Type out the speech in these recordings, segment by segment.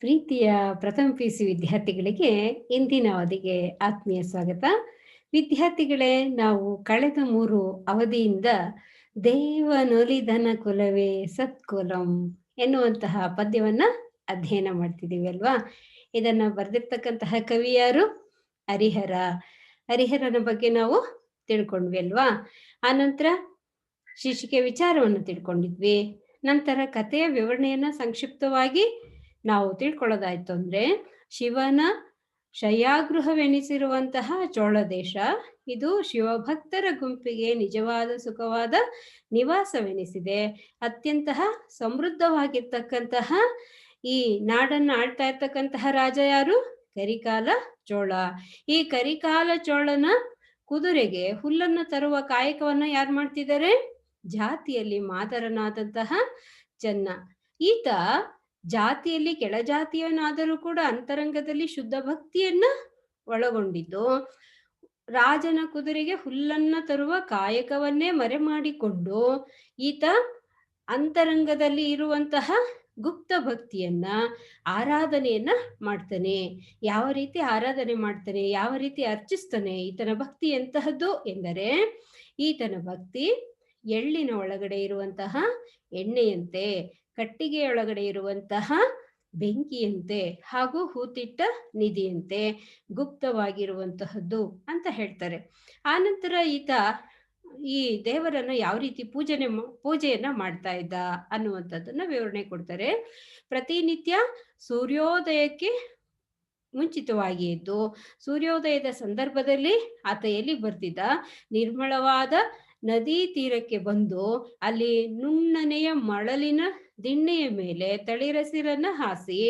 ಪ್ರೀತಿಯ ಪ್ರಥಮ P C ವಿದ್ಯಾರ್ಥಿಗಳಿಗೆ ಇಂದಿನ ಅವಧಿಗೆ ಆತ್ಮೀಯ ಸ್ವಾಗತ. ವಿದ್ಯಾರ್ಥಿಗಳೇ, ನಾವು ಕಳೆದ ಮೂರು ಅವಧಿಯಿಂದ ದೇವನೊಲಿಧನ ಕುಲವೇ ಸತ್ಕುಲಂ ಎನ್ನುವಂತಹ ಪದ್ಯವನ್ನ ಅಧ್ಯಯನ ಮಾಡ್ತಿದ್ದೀವಿ ಅಲ್ವಾ? ಇದನ್ನ ಬರೆದಿರ್ತಕ್ಕಂತಹ ಕವಿ ಯಾರು? ಹರಿಹರ. ಹರಿಹರನ ಬಗ್ಗೆ ನಾವು ತಿಳ್ಕೊಂಡ್ವಿ ಅಲ್ವಾ? ಆನಂತರ ಶೀರ್ಷಿಕೆ ವಿಚಾರವನ್ನು ತಿಳ್ಕೊಂಡಿದ್ವಿ. ನಂತರ ಕಥೆಯ ವಿವರಣೆಯನ್ನ ಸಂಕ್ಷಿಪ್ತವಾಗಿ ನಾವು ತಿಳ್ಕೊಳ್ಳೋದಾಯ್ತು ಅಂದ್ರೆ ಶಿವನ ಶಯಾಗೃಹವೆನಿಸಿರುವಂತಹ ಚೋಳ ದೇಶ ಇದು ಶಿವಭಕ್ತರ ಗುಂಪಿಗೆ ನಿಜವಾದ ಸುಖವಾದ ನಿವಾಸವೆನಿಸಿದೆ. ಅತ್ಯಂತ ಸಮೃದ್ಧವಾಗಿರ್ತಕ್ಕಂತಹ ಈ ನಾಡನ್ನ ಆಳ್ತಾ ಇರ್ತಕ್ಕಂತಹ ರಾಜ ಯಾರು? ಕರಿಕಾಲ ಚೋಳ. ಈ ಕರಿಕಾಲ ಚೋಳನ ಕುದುರೆಗೆ ಹುಲ್ಲನ್ನು ತರುವ ಕಾಯಕವನ್ನ ಯಾರು ಮಾಡ್ತಿದ್ದಾರೆ? ಜಾತಿಯಲ್ಲಿ ಮಾದರನಾದಂತಹ ಚೆನ್ನ ಈತ ಜಾತಿಯಲ್ಲಿ ಕೆಳಜಾತಿಯನಾದರೂ ಕೂಡ ಅಂತರಂಗದಲ್ಲಿ ಶುದ್ಧ ಭಕ್ತಿಯನ್ನ ಒಳಗೊಂಡಿದ್ದು. ರಾಜನ ಕುದುರೆಗೆ ಹುಲ್ಲನ್ನ ತರುವ ಕಾಯಕವನ್ನೇ ಮರೆ ಮಾಡಿಕೊಂಡು ಈತ ಅಂತರಂಗದಲ್ಲಿ ಇರುವಂತಹ ಗುಪ್ತ ಭಕ್ತಿಯನ್ನ, ಆರಾಧನೆಯನ್ನ ಮಾಡ್ತಾನೆ. ಯಾವ ರೀತಿ ಆರಾಧನೆ ಮಾಡ್ತಾನೆ, ಯಾವ ರೀತಿ ಅರ್ಚಿಸ್ತಾನೆ, ಈತನ ಭಕ್ತಿ ಎಂತಹದ್ದು ಎಂದರೆ, ಈತನ ಭಕ್ತಿ ಎಳ್ಳಿನ ಒಳಗಡೆ ಇರುವಂತಹ ಎಣ್ಣೆಯಂತೆ. ಕಟ್ಟಿಗೆಯೊಳಗಡೆ ಇರುವಂತಹ ಬೆಂಕಿಯಂತೆ ಹಾಗೂ ಹೂತಿಟ್ಟ ನಿಧಿಯಂತೆ ಗುಪ್ತವಾಗಿರುವಂತಹದ್ದು ಅಂತ ಹೇಳ್ತಾರೆ. ಆನಂತರ ಈತ ಈ ದೇವರನ್ನು ಯಾವ ರೀತಿ ಪೂಜನೆ ಪೂಜೆಯನ್ನ ಮಾಡ್ತಾ ಇದ್ದ ಅನ್ನುವಂಥದ್ದನ್ನ ವಿವರಣೆ ಕೊಡ್ತಾರೆ. ಪ್ರತಿನಿತ್ಯ ಸೂರ್ಯೋದಯಕ್ಕೆ ಮುಂಚಿತವಾಗಿ ಎದ್ದು ಸೂರ್ಯೋದಯದ ಸಂದರ್ಭದಲ್ಲಿ ಆತ ಎಲ್ಲಿ ಬರ್ತಿದ್ದ? ನಿರ್ಮಳವಾದ ನದಿ ತೀರಕ್ಕೆ ಬಂದು ಅಲ್ಲಿ ನುಣ್ಣನೆಯ ಮಳಲಿನ ದಿಣ್ಣೆಯ ಮೇಲೆ ತಳಿರಸಿರನ್ನ ಹಾಸಿ,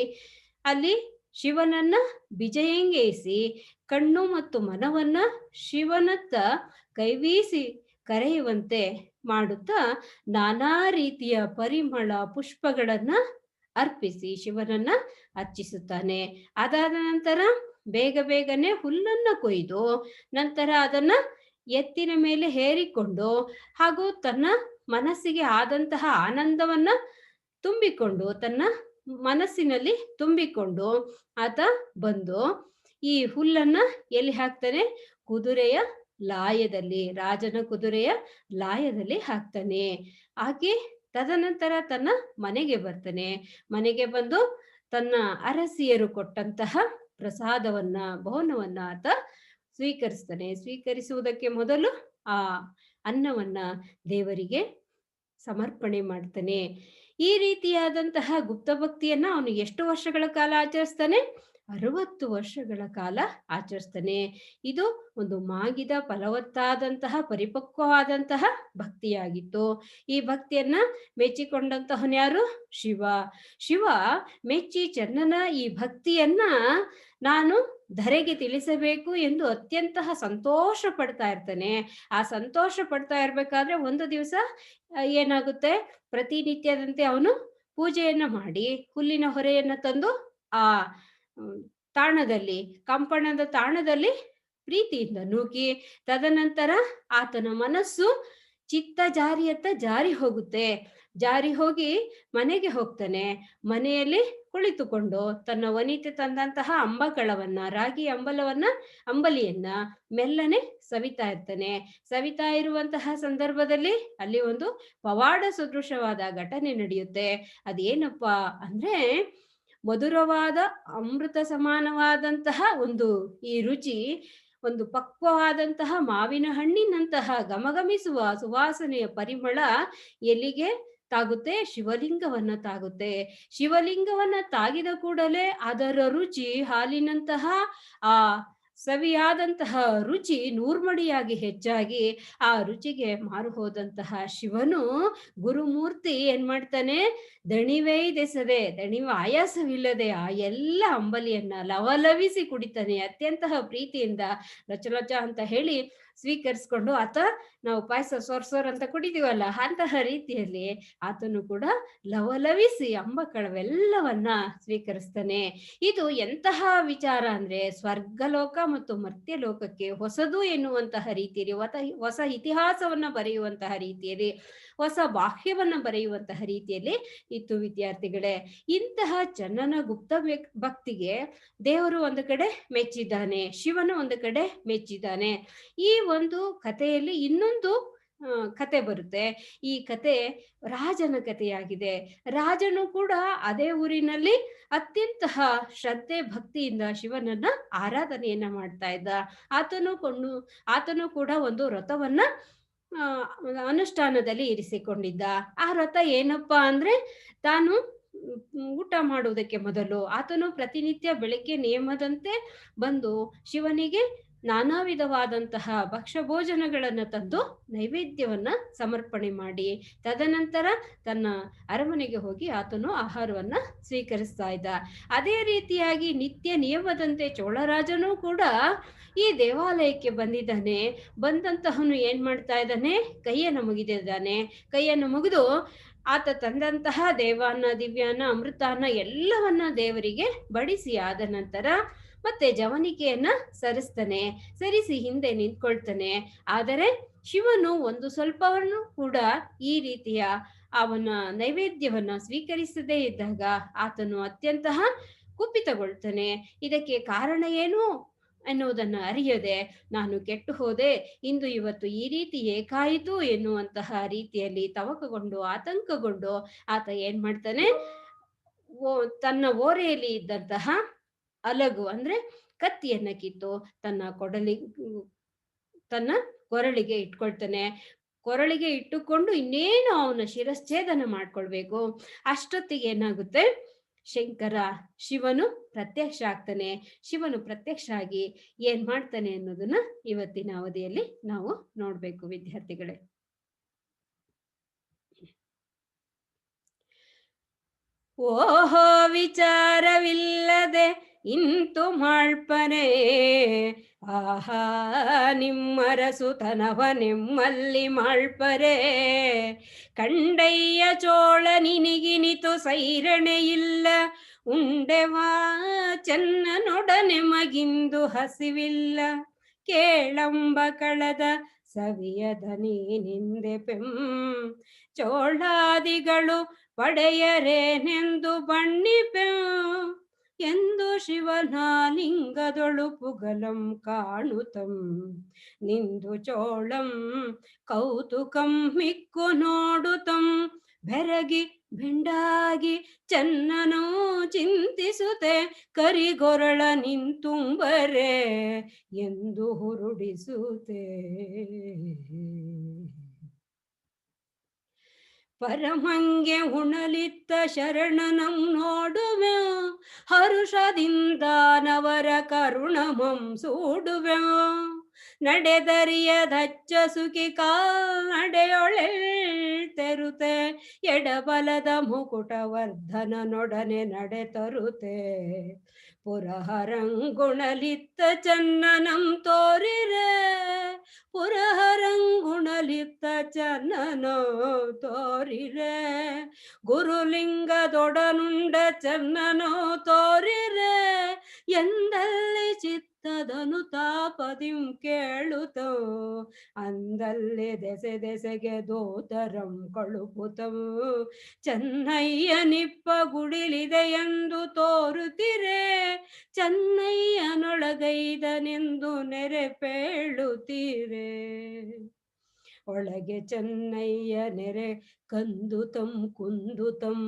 ಅಲ್ಲಿ ಶಿವನನ್ನ ಬಿಜಯಂಗೇಸಿ, ಕಣ್ಣು ಮತ್ತು ಮನವನ್ನ ಶಿವನತ್ತ ಕೈವೀಸಿ ಕರೆಯುವಂತೆ ಮಾಡುತ್ತಾ ನಾನಾ ರೀತಿಯ ಪರಿಮಳ ಪುಷ್ಪಗಳನ್ನ ಅರ್ಪಿಸಿ ಶಿವನನ್ನ ಅರ್ಚಿಸುತ್ತಾನೆ. ಅದಾದ ನಂತರ ಬೇಗ ಬೇಗನೆ ಹುಲ್ಲನ್ನ ಕೊಯ್ದು, ನಂತರ ಅದನ್ನ ಎತ್ತಿನ ಮೇಲೆ ಹೇರಿಕೊಂಡು ಹಾಗೂ ತನ್ನ ಮನಸ್ಸಿಗೆ ಆದಂತಹ ಆನಂದವನ್ನ ತುಂಬಿಕೊಂಡು, ತನ್ನ ಮನಸ್ಸಿನಲ್ಲಿ ತುಂಬಿಕೊಂಡು ಆತ ಬಂದು ಈ ಹುಲ್ಲನ್ನ ಎಲ್ಲಿ ಹಾಕ್ತಾನೆ? ಕುದುರೆಯ ಲಾಯದಲ್ಲಿ, ರಾಜನ ಕುದುರೆಯ ಲಾಯದಲ್ಲಿ ಹಾಕ್ತಾನೆ. ಹಾಕಿ ತದನಂತರ ತನ್ನ ಮನೆಗೆ ಬರ್ತಾನೆ. ಮನೆಗೆ ಬಂದು ತನ್ನ ಅರಸಿಯರು ಕೊಟ್ಟಂತಹ ಪ್ರಸಾದವನ್ನ, ಭವನವನ್ನ ಆತ ಸ್ವೀಕರಿಸ್ತಾನೆ. ಸ್ವೀಕರಿಸುವುದಕ್ಕೆ ಮೊದಲು ಆ ಅನ್ನವನ್ನ ದೇವರಿಗೆ ಸಮರ್ಪಣೆ ಮಾಡ್ತಾನೆ. ಈ ರೀತಿಯಾದಂತಹ ಗುಪ್ತ ಭಕ್ತಿಯನ್ನ ಅವನು ಎಷ್ಟು ವರ್ಷಗಳ ಕಾಲ ಆಚರಿಸ್ತಾನೆ? ಅರವತ್ತು ವರ್ಷಗಳ ಕಾಲ ಆಚರಿಸ್ತಾನೆ. ಇದು ಒಂದು ಮಾಗಿದ ಫಲವತ್ತಾದಂತಹ ಪರಿಪಕ್ವವಾದಂತಹ ಭಕ್ತಿಯಾಗಿತ್ತು. ಈ ಭಕ್ತಿಯನ್ನ ಮೆಚ್ಚಿಕೊಂಡಂತಹನ್ಯಾರು ಶಿವ. ಶಿವ ಮೆಚ್ಚಿ ಚೆನ್ನನ ಈ ಭಕ್ತಿಯನ್ನ ನಾನು ಧರೆಗೆ ತಿಳಿಸಬೇಕು ಎಂದು ಅತ್ಯಂತ ಸಂತೋಷ ಪಡ್ತಾ ಇರ್ತಾನೆ. ಆ ಸಂತೋಷ ಪಡ್ತಾ ಇರ್ಬೇಕಾದ್ರೆ ಒಂದು ದಿವಸ ಏನಾಗುತ್ತೆ? ಪ್ರತಿನಿತ್ಯದಂತೆ ಅವನು ಪೂಜೆಯನ್ನ ಮಾಡಿ, ಹುಲ್ಲಿನ ಹೊರೆಯನ್ನ ತಂದು ಆ ತಾಣದಲ್ಲಿ, ಕಂಪಣದ ತಾಣದಲ್ಲಿ ಪ್ರೀತಿಯಿಂದ ನೂಕಿ, ತದನಂತರ ಆತನ ಮನಸ್ಸು ಚಿತ್ತ ಜಾರಿಯತ್ತ ಜಾರಿ ಹೋಗುತ್ತೆ. ಜಾರಿ ಹೋಗಿ ಮನೆಗೆ ಹೋಗ್ತಾನೆ. ಮನೆಯಲ್ಲಿ ಕುಳಿತುಕೊಂಡು ತನ್ನ ವನಿತೆ ತಂದಂತಹ ಅಂಬಗಳವನ್ನ ರಾಗಿ ಅಂಬಲವನ್ನ, ಅಂಬಲಿಯನ್ನ ಮೆಲ್ಲನೆ ಸವಿತಾ ಇರ್ತಾನೆ. ಸವಿತಾ ಇರುವಂತಹ ಸಂದರ್ಭದಲ್ಲಿ ಅಲ್ಲಿ ಒಂದು ಪವಾಡ ಸದೃಶವಾದ ಘಟನೆ ನಡೆಯುತ್ತೆ. ಅದೇನಪ್ಪ ಅಂದ್ರೆ ಮಧುರವಾದ ಅಮೃತ ಸಮಾನವಾದಂತಹ ಒಂದು ಈ ರುಚಿ, ಒಂದು ಪಕ್ವವಾದಂತಹ ಮಾವಿನ ಹಣ್ಣಿನಂತಹ ಗಮಗಮಿಸುವ ಸುವಾಸನೆಯ ಪರಿಮಳ ಎಲ್ಲಿಗೆ ತಾಗುತ್ತೆ, ಶಿವಲಿಂಗವನ್ನ ತಾಗುತ್ತೆ. ಶಿವಲಿಂಗವನ್ನ ತಾಗಿದ ಕೂಡಲೇ ಅದರ ರುಚಿ ಹಾಲಿನಂತಹ, ಆ ಸವಿಯಾದಂತಹ ರುಚಿ ನೂರ್ಮಡಿಯಾಗಿ ಹೆಚ್ಚಾಗಿ ಆ ರುಚಿಗೆ ಮಾರು ಹೋದಂತಹ ಶಿವನು ಗುರುಮೂರ್ತಿ ಏನ್ ಮಾಡ್ತಾನೆ? ದಣಿವೈದೆಸದೆ ದಣಿವ ಆಯಾಸವಿಲ್ಲದೆ ಆ ಎಲ್ಲ ಅಂಬಲಿಯನ್ನ ಲವಲವಿಸಿ ಕುಡಿತಾನೆ. ಅತ್ಯಂತಹ ಪ್ರೀತಿಯಿಂದ ಲಚಲಚ ಅಂತ ಹೇಳಿ ಸ್ವೀಕರಿಸ್ಕೊಂಡು ಆತ ನಾವು ಪಾಯಸ ಸೋರ್ ಸೋರ್ ಅಂತ ಕುಡಿದೀವಲ್ಲ, ಅಂತಹ ರೀತಿಯಲ್ಲಿ ಆತನು ಕೂಡ ಲವಲವಿಸಿ ಅಂಬಕಳವೆಲ್ಲವನ್ನ ಸ್ವೀಕರಿಸ್ತಾನೆ. ಇದು ಎಂತಹ ವಿಚಾರ ಅಂದ್ರೆ ಸ್ವರ್ಗಲೋಕ ಮತ್ತು ಮರ್ತ್ಯಲೋಕಕ್ಕೆ ಹೊಸದು ಎನ್ನುವಂತಹ ರೀತಿಯಲ್ಲಿ ಹೊಸ ಇತಿಹಾಸವನ್ನ ಬರೆಯುವಂತಹ ರೀತಿಯಲ್ಲಿ ಹೊಸ ವಾಕ್ಯವನ್ನ ಬರೆಯುವಂತಹ ರೀತಿಯಲ್ಲಿ ಇತ್ತು ವಿದ್ಯಾರ್ಥಿಗಳೇ. ಇಂತಹ ಚನ್ನನ ಗುಪ್ತ ಭಕ್ತಿಗೆ ದೇವರು ಒಂದು ಕಡೆ ಮೆಚ್ಚಿದ್ದಾನೆ, ಶಿವನು ಒಂದು ಕಡೆ ಮೆಚ್ಚಿದ್ದಾನೆ. ಈ ಒಂದು ಕಥೆಯಲ್ಲಿ ಇನ್ನೊಂದು ಕತೆ ಬರುತ್ತೆ. ಈ ಕತೆ ರಾಜನ ಕಥೆಯಾಗಿದೆ. ರಾಜನು ಕೂಡ ಅದೇ ಊರಿನಲ್ಲಿ ಅತ್ಯಂತ ಶ್ರದ್ಧೆ ಭಕ್ತಿಯಿಂದ ಶಿವನನ್ನ ಆರಾಧನೆಯನ್ನ ಮಾಡ್ತಾ ಇದ್ದ. ಆತನು ಕೊಂಡು, ಆತನು ಕೂಡ ಒಂದು ವ್ರತವನ್ನ ಅನುಷ್ಠಾನದಲ್ಲಿ ಇರಿಸಿಕೊಂಡಿದ್ದ. ಆ ವ್ರತ ಏನಪ್ಪಾ ಅಂದ್ರೆ ತಾನು ಊಟ ಮಾಡುವುದಕ್ಕೆ ಮೊದಲು ಆತನು ಪ್ರತಿನಿತ್ಯ ಬೆಳಿಗ್ಗೆ ನಿಯಮದಂತೆ ಬಂದು ಶಿವನಿಗೆ ನಾನಾ ವಿಧವಾದಂತಹ ಭಕ್ಷ್ಯ ಭೋಜನಗಳನ್ನು ತಂದು ನೈವೇದ್ಯವನ್ನ ಸಮರ್ಪಣೆ ಮಾಡಿ, ತದನಂತರ ತನ್ನ ಅರಮನೆಗೆ ಹೋಗಿ ಆತನು ಆಹಾರವನ್ನ ಸ್ವೀಕರಿಸ್ತಾ ಇದ್ದ. ಅದೇ ರೀತಿಯಾಗಿ ನಿತ್ಯ ನಿಯಮದಂತೆ ಚೋಳರಾಜನೂ ಕೂಡ ಈ ದೇವಾಲಯಕ್ಕೆ ಬಂದಿದ್ದಾನೆ. ಬಂದಂತಹನು ಏನ್ ಮಾಡ್ತಾ ಇದ್ದಾನೆ? ಕೈಯನ್ನು ಮುಗಿದಿದ್ದಾನೆ. ಕೈಯನ್ನು ಮುಗಿದು ಆತ ತಂದಂತಹ ದೇವಾನ್ನ ದಿವ್ಯಾನ ಅಮೃತಾನ ಎಲ್ಲವನ್ನ ದೇವರಿಗೆ ಬಡಿಸಿ ಆದ ನಂತರ ಮತ್ತೆ ಜವನಿಕೆಯನ್ನ ಸರಿಸ್ತಾನೆ, ಸರಿಸಿ ಹಿಂದೆ ನಿಂತ್ಕೊಳ್ತಾನೆ. ಆದರೆ ಶಿವನು ಒಂದು ಸ್ವಲ್ಪವನ್ನು ಕೂಡ ಈ ರೀತಿಯ ಅವನ ನೈವೇದ್ಯವನ್ನ ಸ್ವೀಕರಿಸದೇ ಇದ್ದಾಗ ಆತನು ಅತ್ಯಂತ ಕುಪಿತಗೊಳ್ತಾನೆ. ಇದಕ್ಕೆ ಕಾರಣ ಏನು ಎನ್ನುವುದನ್ನು ಅರಿಯದೆ, ನಾನು ಕೆಟ್ಟು ಹೋದೆ, ಇಂದು ಇವತ್ತು ಈ ರೀತಿ ಏಕಾಯಿತು ಎನ್ನುವಂತಹ ರೀತಿಯಲ್ಲಿ ತವಕಗೊಂಡು ಆತಂಕಗೊಂಡು ಆತ ಏನ್ ಮಾಡ್ತಾನೆ ತನ್ನ ಓರೆಯಲ್ಲಿ ಇದ್ದಂತಹ ಅಲಗು ಅಂದ್ರೆ ಕತ್ತಿಯನ್ನ ಕಿತ್ತು ತನ್ನ ಕೊಡಲಿ, ತನ್ನ ಕೊರಳಿಗೆ ಇಟ್ಕೊಳ್ತಾನೆ. ಕೊರಳಿಗೆ ಇಟ್ಟುಕೊಂಡು ಇನ್ನೇನು ಅವನ ಶಿರಶ್ಛೇದನ ಮಾಡ್ಕೊಳ್ಬೇಕು? ಅಷ್ಟೊತ್ತಿಗೆ ಏನಾಗುತ್ತೆ? ಶಂಕರ ಶಿವನು ಪ್ರತ್ಯಕ್ಷ ಆಗ್ತಾನೆ. ಶಿವನು ಪ್ರತ್ಯಕ್ಷ ಆಗಿ ಏನ್ ಮಾಡ್ತಾನೆ ಅನ್ನೋದನ್ನ ಇವತ್ತಿನ ಅವಧಿಯಲ್ಲಿ ನಾವು ನೋಡ್ಬೇಕು ವಿದ್ಯಾರ್ಥಿಗಳೇ. ಓಹೋ ವಿಚಾರವಿಲ್ಲದೆ ಇಂತು ಮಾಳ್ಪನೆ ಆಹಾ ನಿಮ್ಮರಸುತನವ ನಿಮ್ಮಲ್ಲಿ ಮಾಳ್ಪರೆ ಕಂಡಯ್ಯ ಚೋಳ ನಿನಿಗಿನಿತು ಸೈರಣೆ ಇಲ್ಲ ಉಂಡೆವಾ ಚೆನ್ನನೊಡನೆ ಮಗಿಂದು ಹಸಿವಿಲ್ಲ. ಕೇಳಂಬ ಕಳದ ಸವಿಯದ ನೀನಿಂದೆ ಪೆಂ. ಚೋಳಾದಿಗಳು ಪಡೆಯರೇನೆಂದು ಬಣ್ಣಿಪೆ ಎಂದು ಶಿವನ ಲಿಂಗದೊಳು ಪುಗಲಂ ಕಾಣುತಂ. ನಿಂದು ಚೋಳಂ ಕೌತುಕಂ ಮಿಕ್ಕು ನೋಡುತಂ. ಬೆರಗಿ ಬೆಂಡಾಗಿ ಚನ್ನನೋ ಚಿಂತಿಸುತ್ತೆ ಕರಿಗೊರಳ ನಿಂತುಂಬರೆ ಎಂದು ಹುರುಡಿಸುತ್ತೆ ಪರಮಂಗೆ ಉಣಲಿತ್ತ ಶರಣನಂ ನೋಡುವೆ. ಹರುಷದಿಂದ ನವರ ಕರುಣಮಂ ಸೂಡುವೆ. ನಡೆದರಿಯ ದಚ್ಚ ಸುಖಿ ತೆರುತೆ ಎಡಬಲದ ಮುಕುಟವರ್ಧನನೊಡನೆ ನಡೆ ತರುತೆ ಪುರಹರಂಗುಣಲಿತ್ತ ಚನ್ನನಂ ತೋರಿರೆ ಪುರಹರಂಗುಣಲಿತ್ತ ಚನ್ನನೋ ತೋರಿರೆ ಗುರುಲಿಂಗದೊಡನುಂಡ ಚನ್ನನೋ ತೋರಿರೆ ಎಂದಲ್ಲಿ ಚಿತ್ತದನು ತಾಪದಿಂ ಕೇಳುತ್ತೋ ಅಂದಲ್ಲಿ ದೆಸೆ ದೆಸೆಗೆ ದೋತರಂ ಕಳುಪುತವು ಚೆನ್ನಯ್ಯ ನಿಪ್ಪ ಗುಡಿಲಿದೆ ಎಂದು ತೋರುತ್ತಿರೆ ಚೆನ್ನಯ್ಯನೊಳಗೈದನೆಂದು ನೆರೆಪೇಳುತ್ತೀರೆ ಒಳಗೆ ಚೆನ್ನಯ್ಯ ನೆರೆ ಕಂದುತಂ ಕುಂದುತಂ,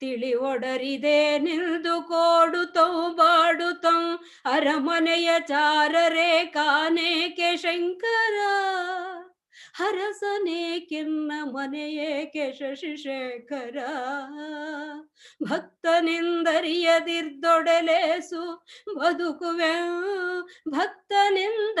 ತಿಳಿ ಒಡರಿದೆ ನಿಲ್ದು ಬಾಡು ಬಾಡುತಂ, ಅರಮನೆಯ ಚಾರರೆ ಕಾನೇಕೆ ಶಂಕರ ಹರಸನೇಕಿನ್ನ ಮನೆಯೇಕೆ ಶಶಿಶೇಖರ, ಭಕ್ತನೆಂದರಿಯದಿರ್ದೊಡಲೇಸು ಬದುಕುವೆ ಭಕ್ತನೆಂದರಿದ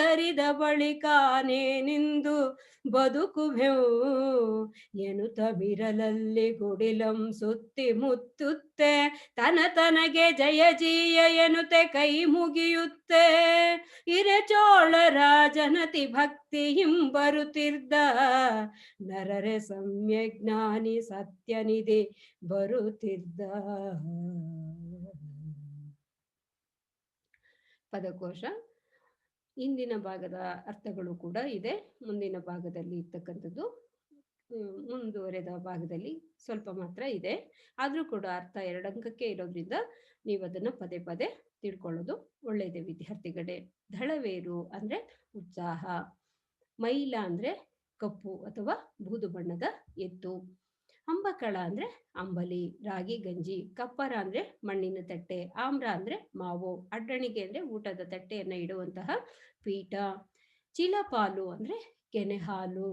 ಬಳಿಕಾನೇ ನಿಂದು ಬದುಕುವೆವು. ಎನುತ ಬಿರಲಲ್ಲಿ ಗುಡಿಲಂ ಸುತ್ತಿ ಮುತ್ತುತ್ತೆ. ತನ ತನಗೆ ಜಯ ಜೀಯ ಎನುತೆ ಕೈ ಮುಗಿಯುತ್ತೆ. ಇರೆ ಚೋಳ ರಾಜನತಿ ಭಕ್ತಿ ಹಿಂಬರುತ್ತಿದ್ದ ನರರೆ ಸಮ್ಯಜ್ಞಾನಿ ಸತ್ಯನಿಧಿ ಬರುತ್ತಿದ್ದ ಪದಕೋಶ. ಇಂದಿನ ಭಾಗದ ಅರ್ಥಗಳು ಕೂಡ ಇದೆ. ಮುಂದಿನ ಭಾಗದಲ್ಲಿ ಇರ್ತಕ್ಕಂಥದ್ದು ಮುಂದುವರೆದ ಭಾಗದಲ್ಲಿ ಸ್ವಲ್ಪ ಮಾತ್ರ ಇದೆ. ಆದರೂ ಕೂಡ ಅರ್ಥ ಎರಡಂಕಕ್ಕೆ ಇರೋದ್ರಿಂದ ನೀವು ಅದನ್ನ ಪದೇ ಪದೇ ತಿಳ್ಕೊಳ್ಳೋದು ಒಳ್ಳೆಯದೇ ವಿದ್ಯಾರ್ಥಿಗಳೇ. ಧಳವೇರು ಅಂದ್ರೆ ಉತ್ಸಾಹ, ಮೈಲ ಅಂದ್ರೆ ಕಪ್ಪು ಅಥವಾ ಬೂದು ಬಣ್ಣದ ಎತ್ತು. ಅಂಬಕಳ ಅಂದ್ರೆ ಅಂಬಲಿ, ರಾಗಿ, ಗಂಜಿ, ಕಪ್ಪರ ಅಂದ್ರೆ ಮಣ್ಣಿನ ತಟ್ಟೆ, ಆಮ್ರ ಅಂದ್ರೆ ಮಾವು ಅಡ್ಡಣಿಗೆ ಅಂದ್ರೆ ಊಟದ ತಟ್ಟೆಯನ್ನ ಇಡುವಂತಹ ಪೀಠ, ಚೀಲಪಾಲು ಅಂದ್ರೆ ಕೆನೆ ಹಾಲು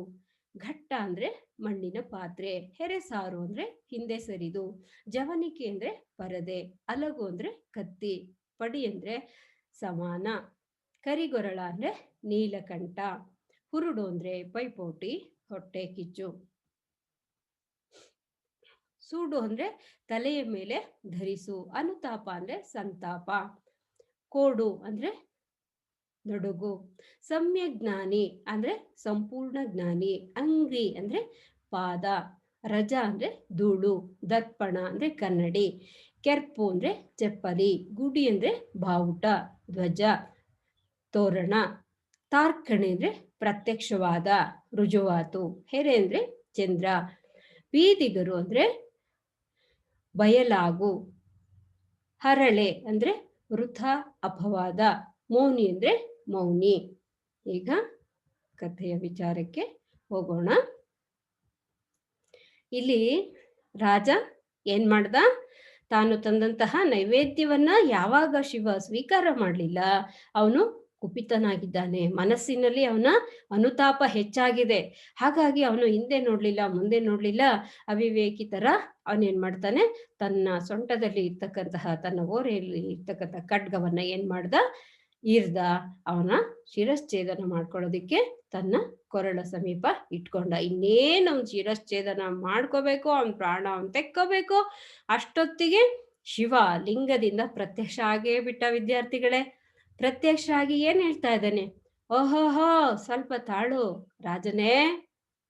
ಘಟ್ಟ ಅಂದ್ರೆ ಮಣ್ಣಿನ ಪಾತ್ರೆ, ಹೆರೆಸಾರು ಅಂದ್ರೆ ಹಿಂದೆ ಸರಿದು, ಜವನಿಕೆ ಅಂದ್ರೆ ಪರದೆ, ಅಲಗು ಅಂದ್ರೆ ಕತ್ತಿ, ಪಡಿ ಅಂದ್ರೆ ಸಮಾನ, ಕರಿಗೊರಳ ಅಂದ್ರೆ ನೀಲಕಂಠ, ಹುರುಡು ಅಂದ್ರೆ ಪೈಪೋಟಿ, ಹೊಟ್ಟೆ ಕಿಚ್ಚು. ಸೂಡು ಅಂದ್ರೆ ತಲೆಯ ಮೇಲೆ ಧರಿಸು, ಅನುತಾಪ ಅಂದ್ರೆ ಸಂತಾಪ, ಕೋಡು ಅಂದ್ರೆ ನಡುಗು ಸಮ್ಯ ಜ್ಞಾನಿ ಅಂದ್ರೆ ಸಂಪೂರ್ಣ ಜ್ಞಾನಿ, ಅಂಗ್ರಿ ಅಂದ್ರೆ ಪಾದ, ರಜ ಅಂದ್ರೆ ಧೂಳು, ದರ್ಪಣ ಅಂದ್ರೆ ಕನ್ನಡಿ, ಕೆರ್ಪು ಅಂದ್ರೆ ಚಪ್ಪಲಿ, ಗುಡಿ ಅಂದ್ರೆ ಬಾವುಟ, ಧ್ವಜ, ತೋರಣ, ತಾರ್ಕಣೆ ಅಂದ್ರೆ ಪ್ರತ್ಯಕ್ಷವಾದ, ರುಜುವಾತು, ಹೆರೆ ಅಂದ್ರೆ ಚಂದ್ರ, ಬೀದಿಗರು ಅಂದ್ರೆ ಬಯಲಾಗು. ಹರಳೆ ಅಂದ್ರೆ ವೃಥ, ಅಪವಾದ. ಮೌನಿ ಅಂದ್ರೆ ಮೌನಿ. ಈಗ ಕಥೆಯ ವಿಚಾರಕ್ಕೆ ಹೋಗೋಣ. ಇಲ್ಲಿ ರಾಜ ಏನ್ ಮಾಡ್ದ? ತಾನು ತಂದಂತಹ ನೈವೇದ್ಯವನ್ನ ಯಾವಾಗ ಶಿವ ಸ್ವೀಕಾರ ಮಾಡಲಿಲ್ಲ? ಅವನು ಕುಪಿತನಾಗಿದ್ದಾನೆ. ಮನಸ್ಸಿನಲ್ಲಿ ಅವನ ಅನುತಾಪ ಹೆಚ್ಚಾಗಿದೆ. ಹಾಗಾಗಿ ಅವನು ಹಿಂದೆ ನೋಡ್ಲಿಲ್ಲ, ಮುಂದೆ ನೋಡ್ಲಿಲ್ಲ. ಅವಿವೇಕಿ ತರ ಅವನೇನ್ ಮಾಡ್ತಾನೆ? ತನ್ನ ಸೊಂಟದಲ್ಲಿ ಇರ್ತಕ್ಕಂತಹ, ತನ್ನ ಓರೆಯಲ್ಲಿ ಇರ್ತಕ್ಕಂಥ ಖಡ್ಗವನ್ನ ಏನ್ ಮಾಡ್ದ? ಈರ್ದ ಅವನ ಶಿರಶ್ಛೇದನ ಮಾಡ್ಕೊಳ್ಳೋದಿಕ್ಕೆ ತನ್ನ ಕೊರಳ ಸಮೀಪ ಇಟ್ಕೊಂಡ. ಇನ್ನೇನು ಅವ್ನ ಶಿರಶ್ಛೇದನ ಮಾಡ್ಕೋಬೇಕು, ಅವನ್ ಪ್ರಾಣ ಅವನ್ ತೆಕ್ಕೋಬೇಕು? ಅಷ್ಟೊತ್ತಿಗೆ ಶಿವ ಲಿಂಗದಿಂದ ಪ್ರತ್ಯಕ್ಷ ಆಗೇ ಬಿಟ್ಟ ವಿದ್ಯಾರ್ಥಿಗಳೇ. ಪ್ರತ್ಯಕ್ಷ ಆಗಿ ಏನ್ ಹೇಳ್ತಾ ಇದ್ದಾನೆ? ಓಹೋಹೋ, ಸ್ವಲ್ಪ ತಾಳು. ರಾಜನೇ,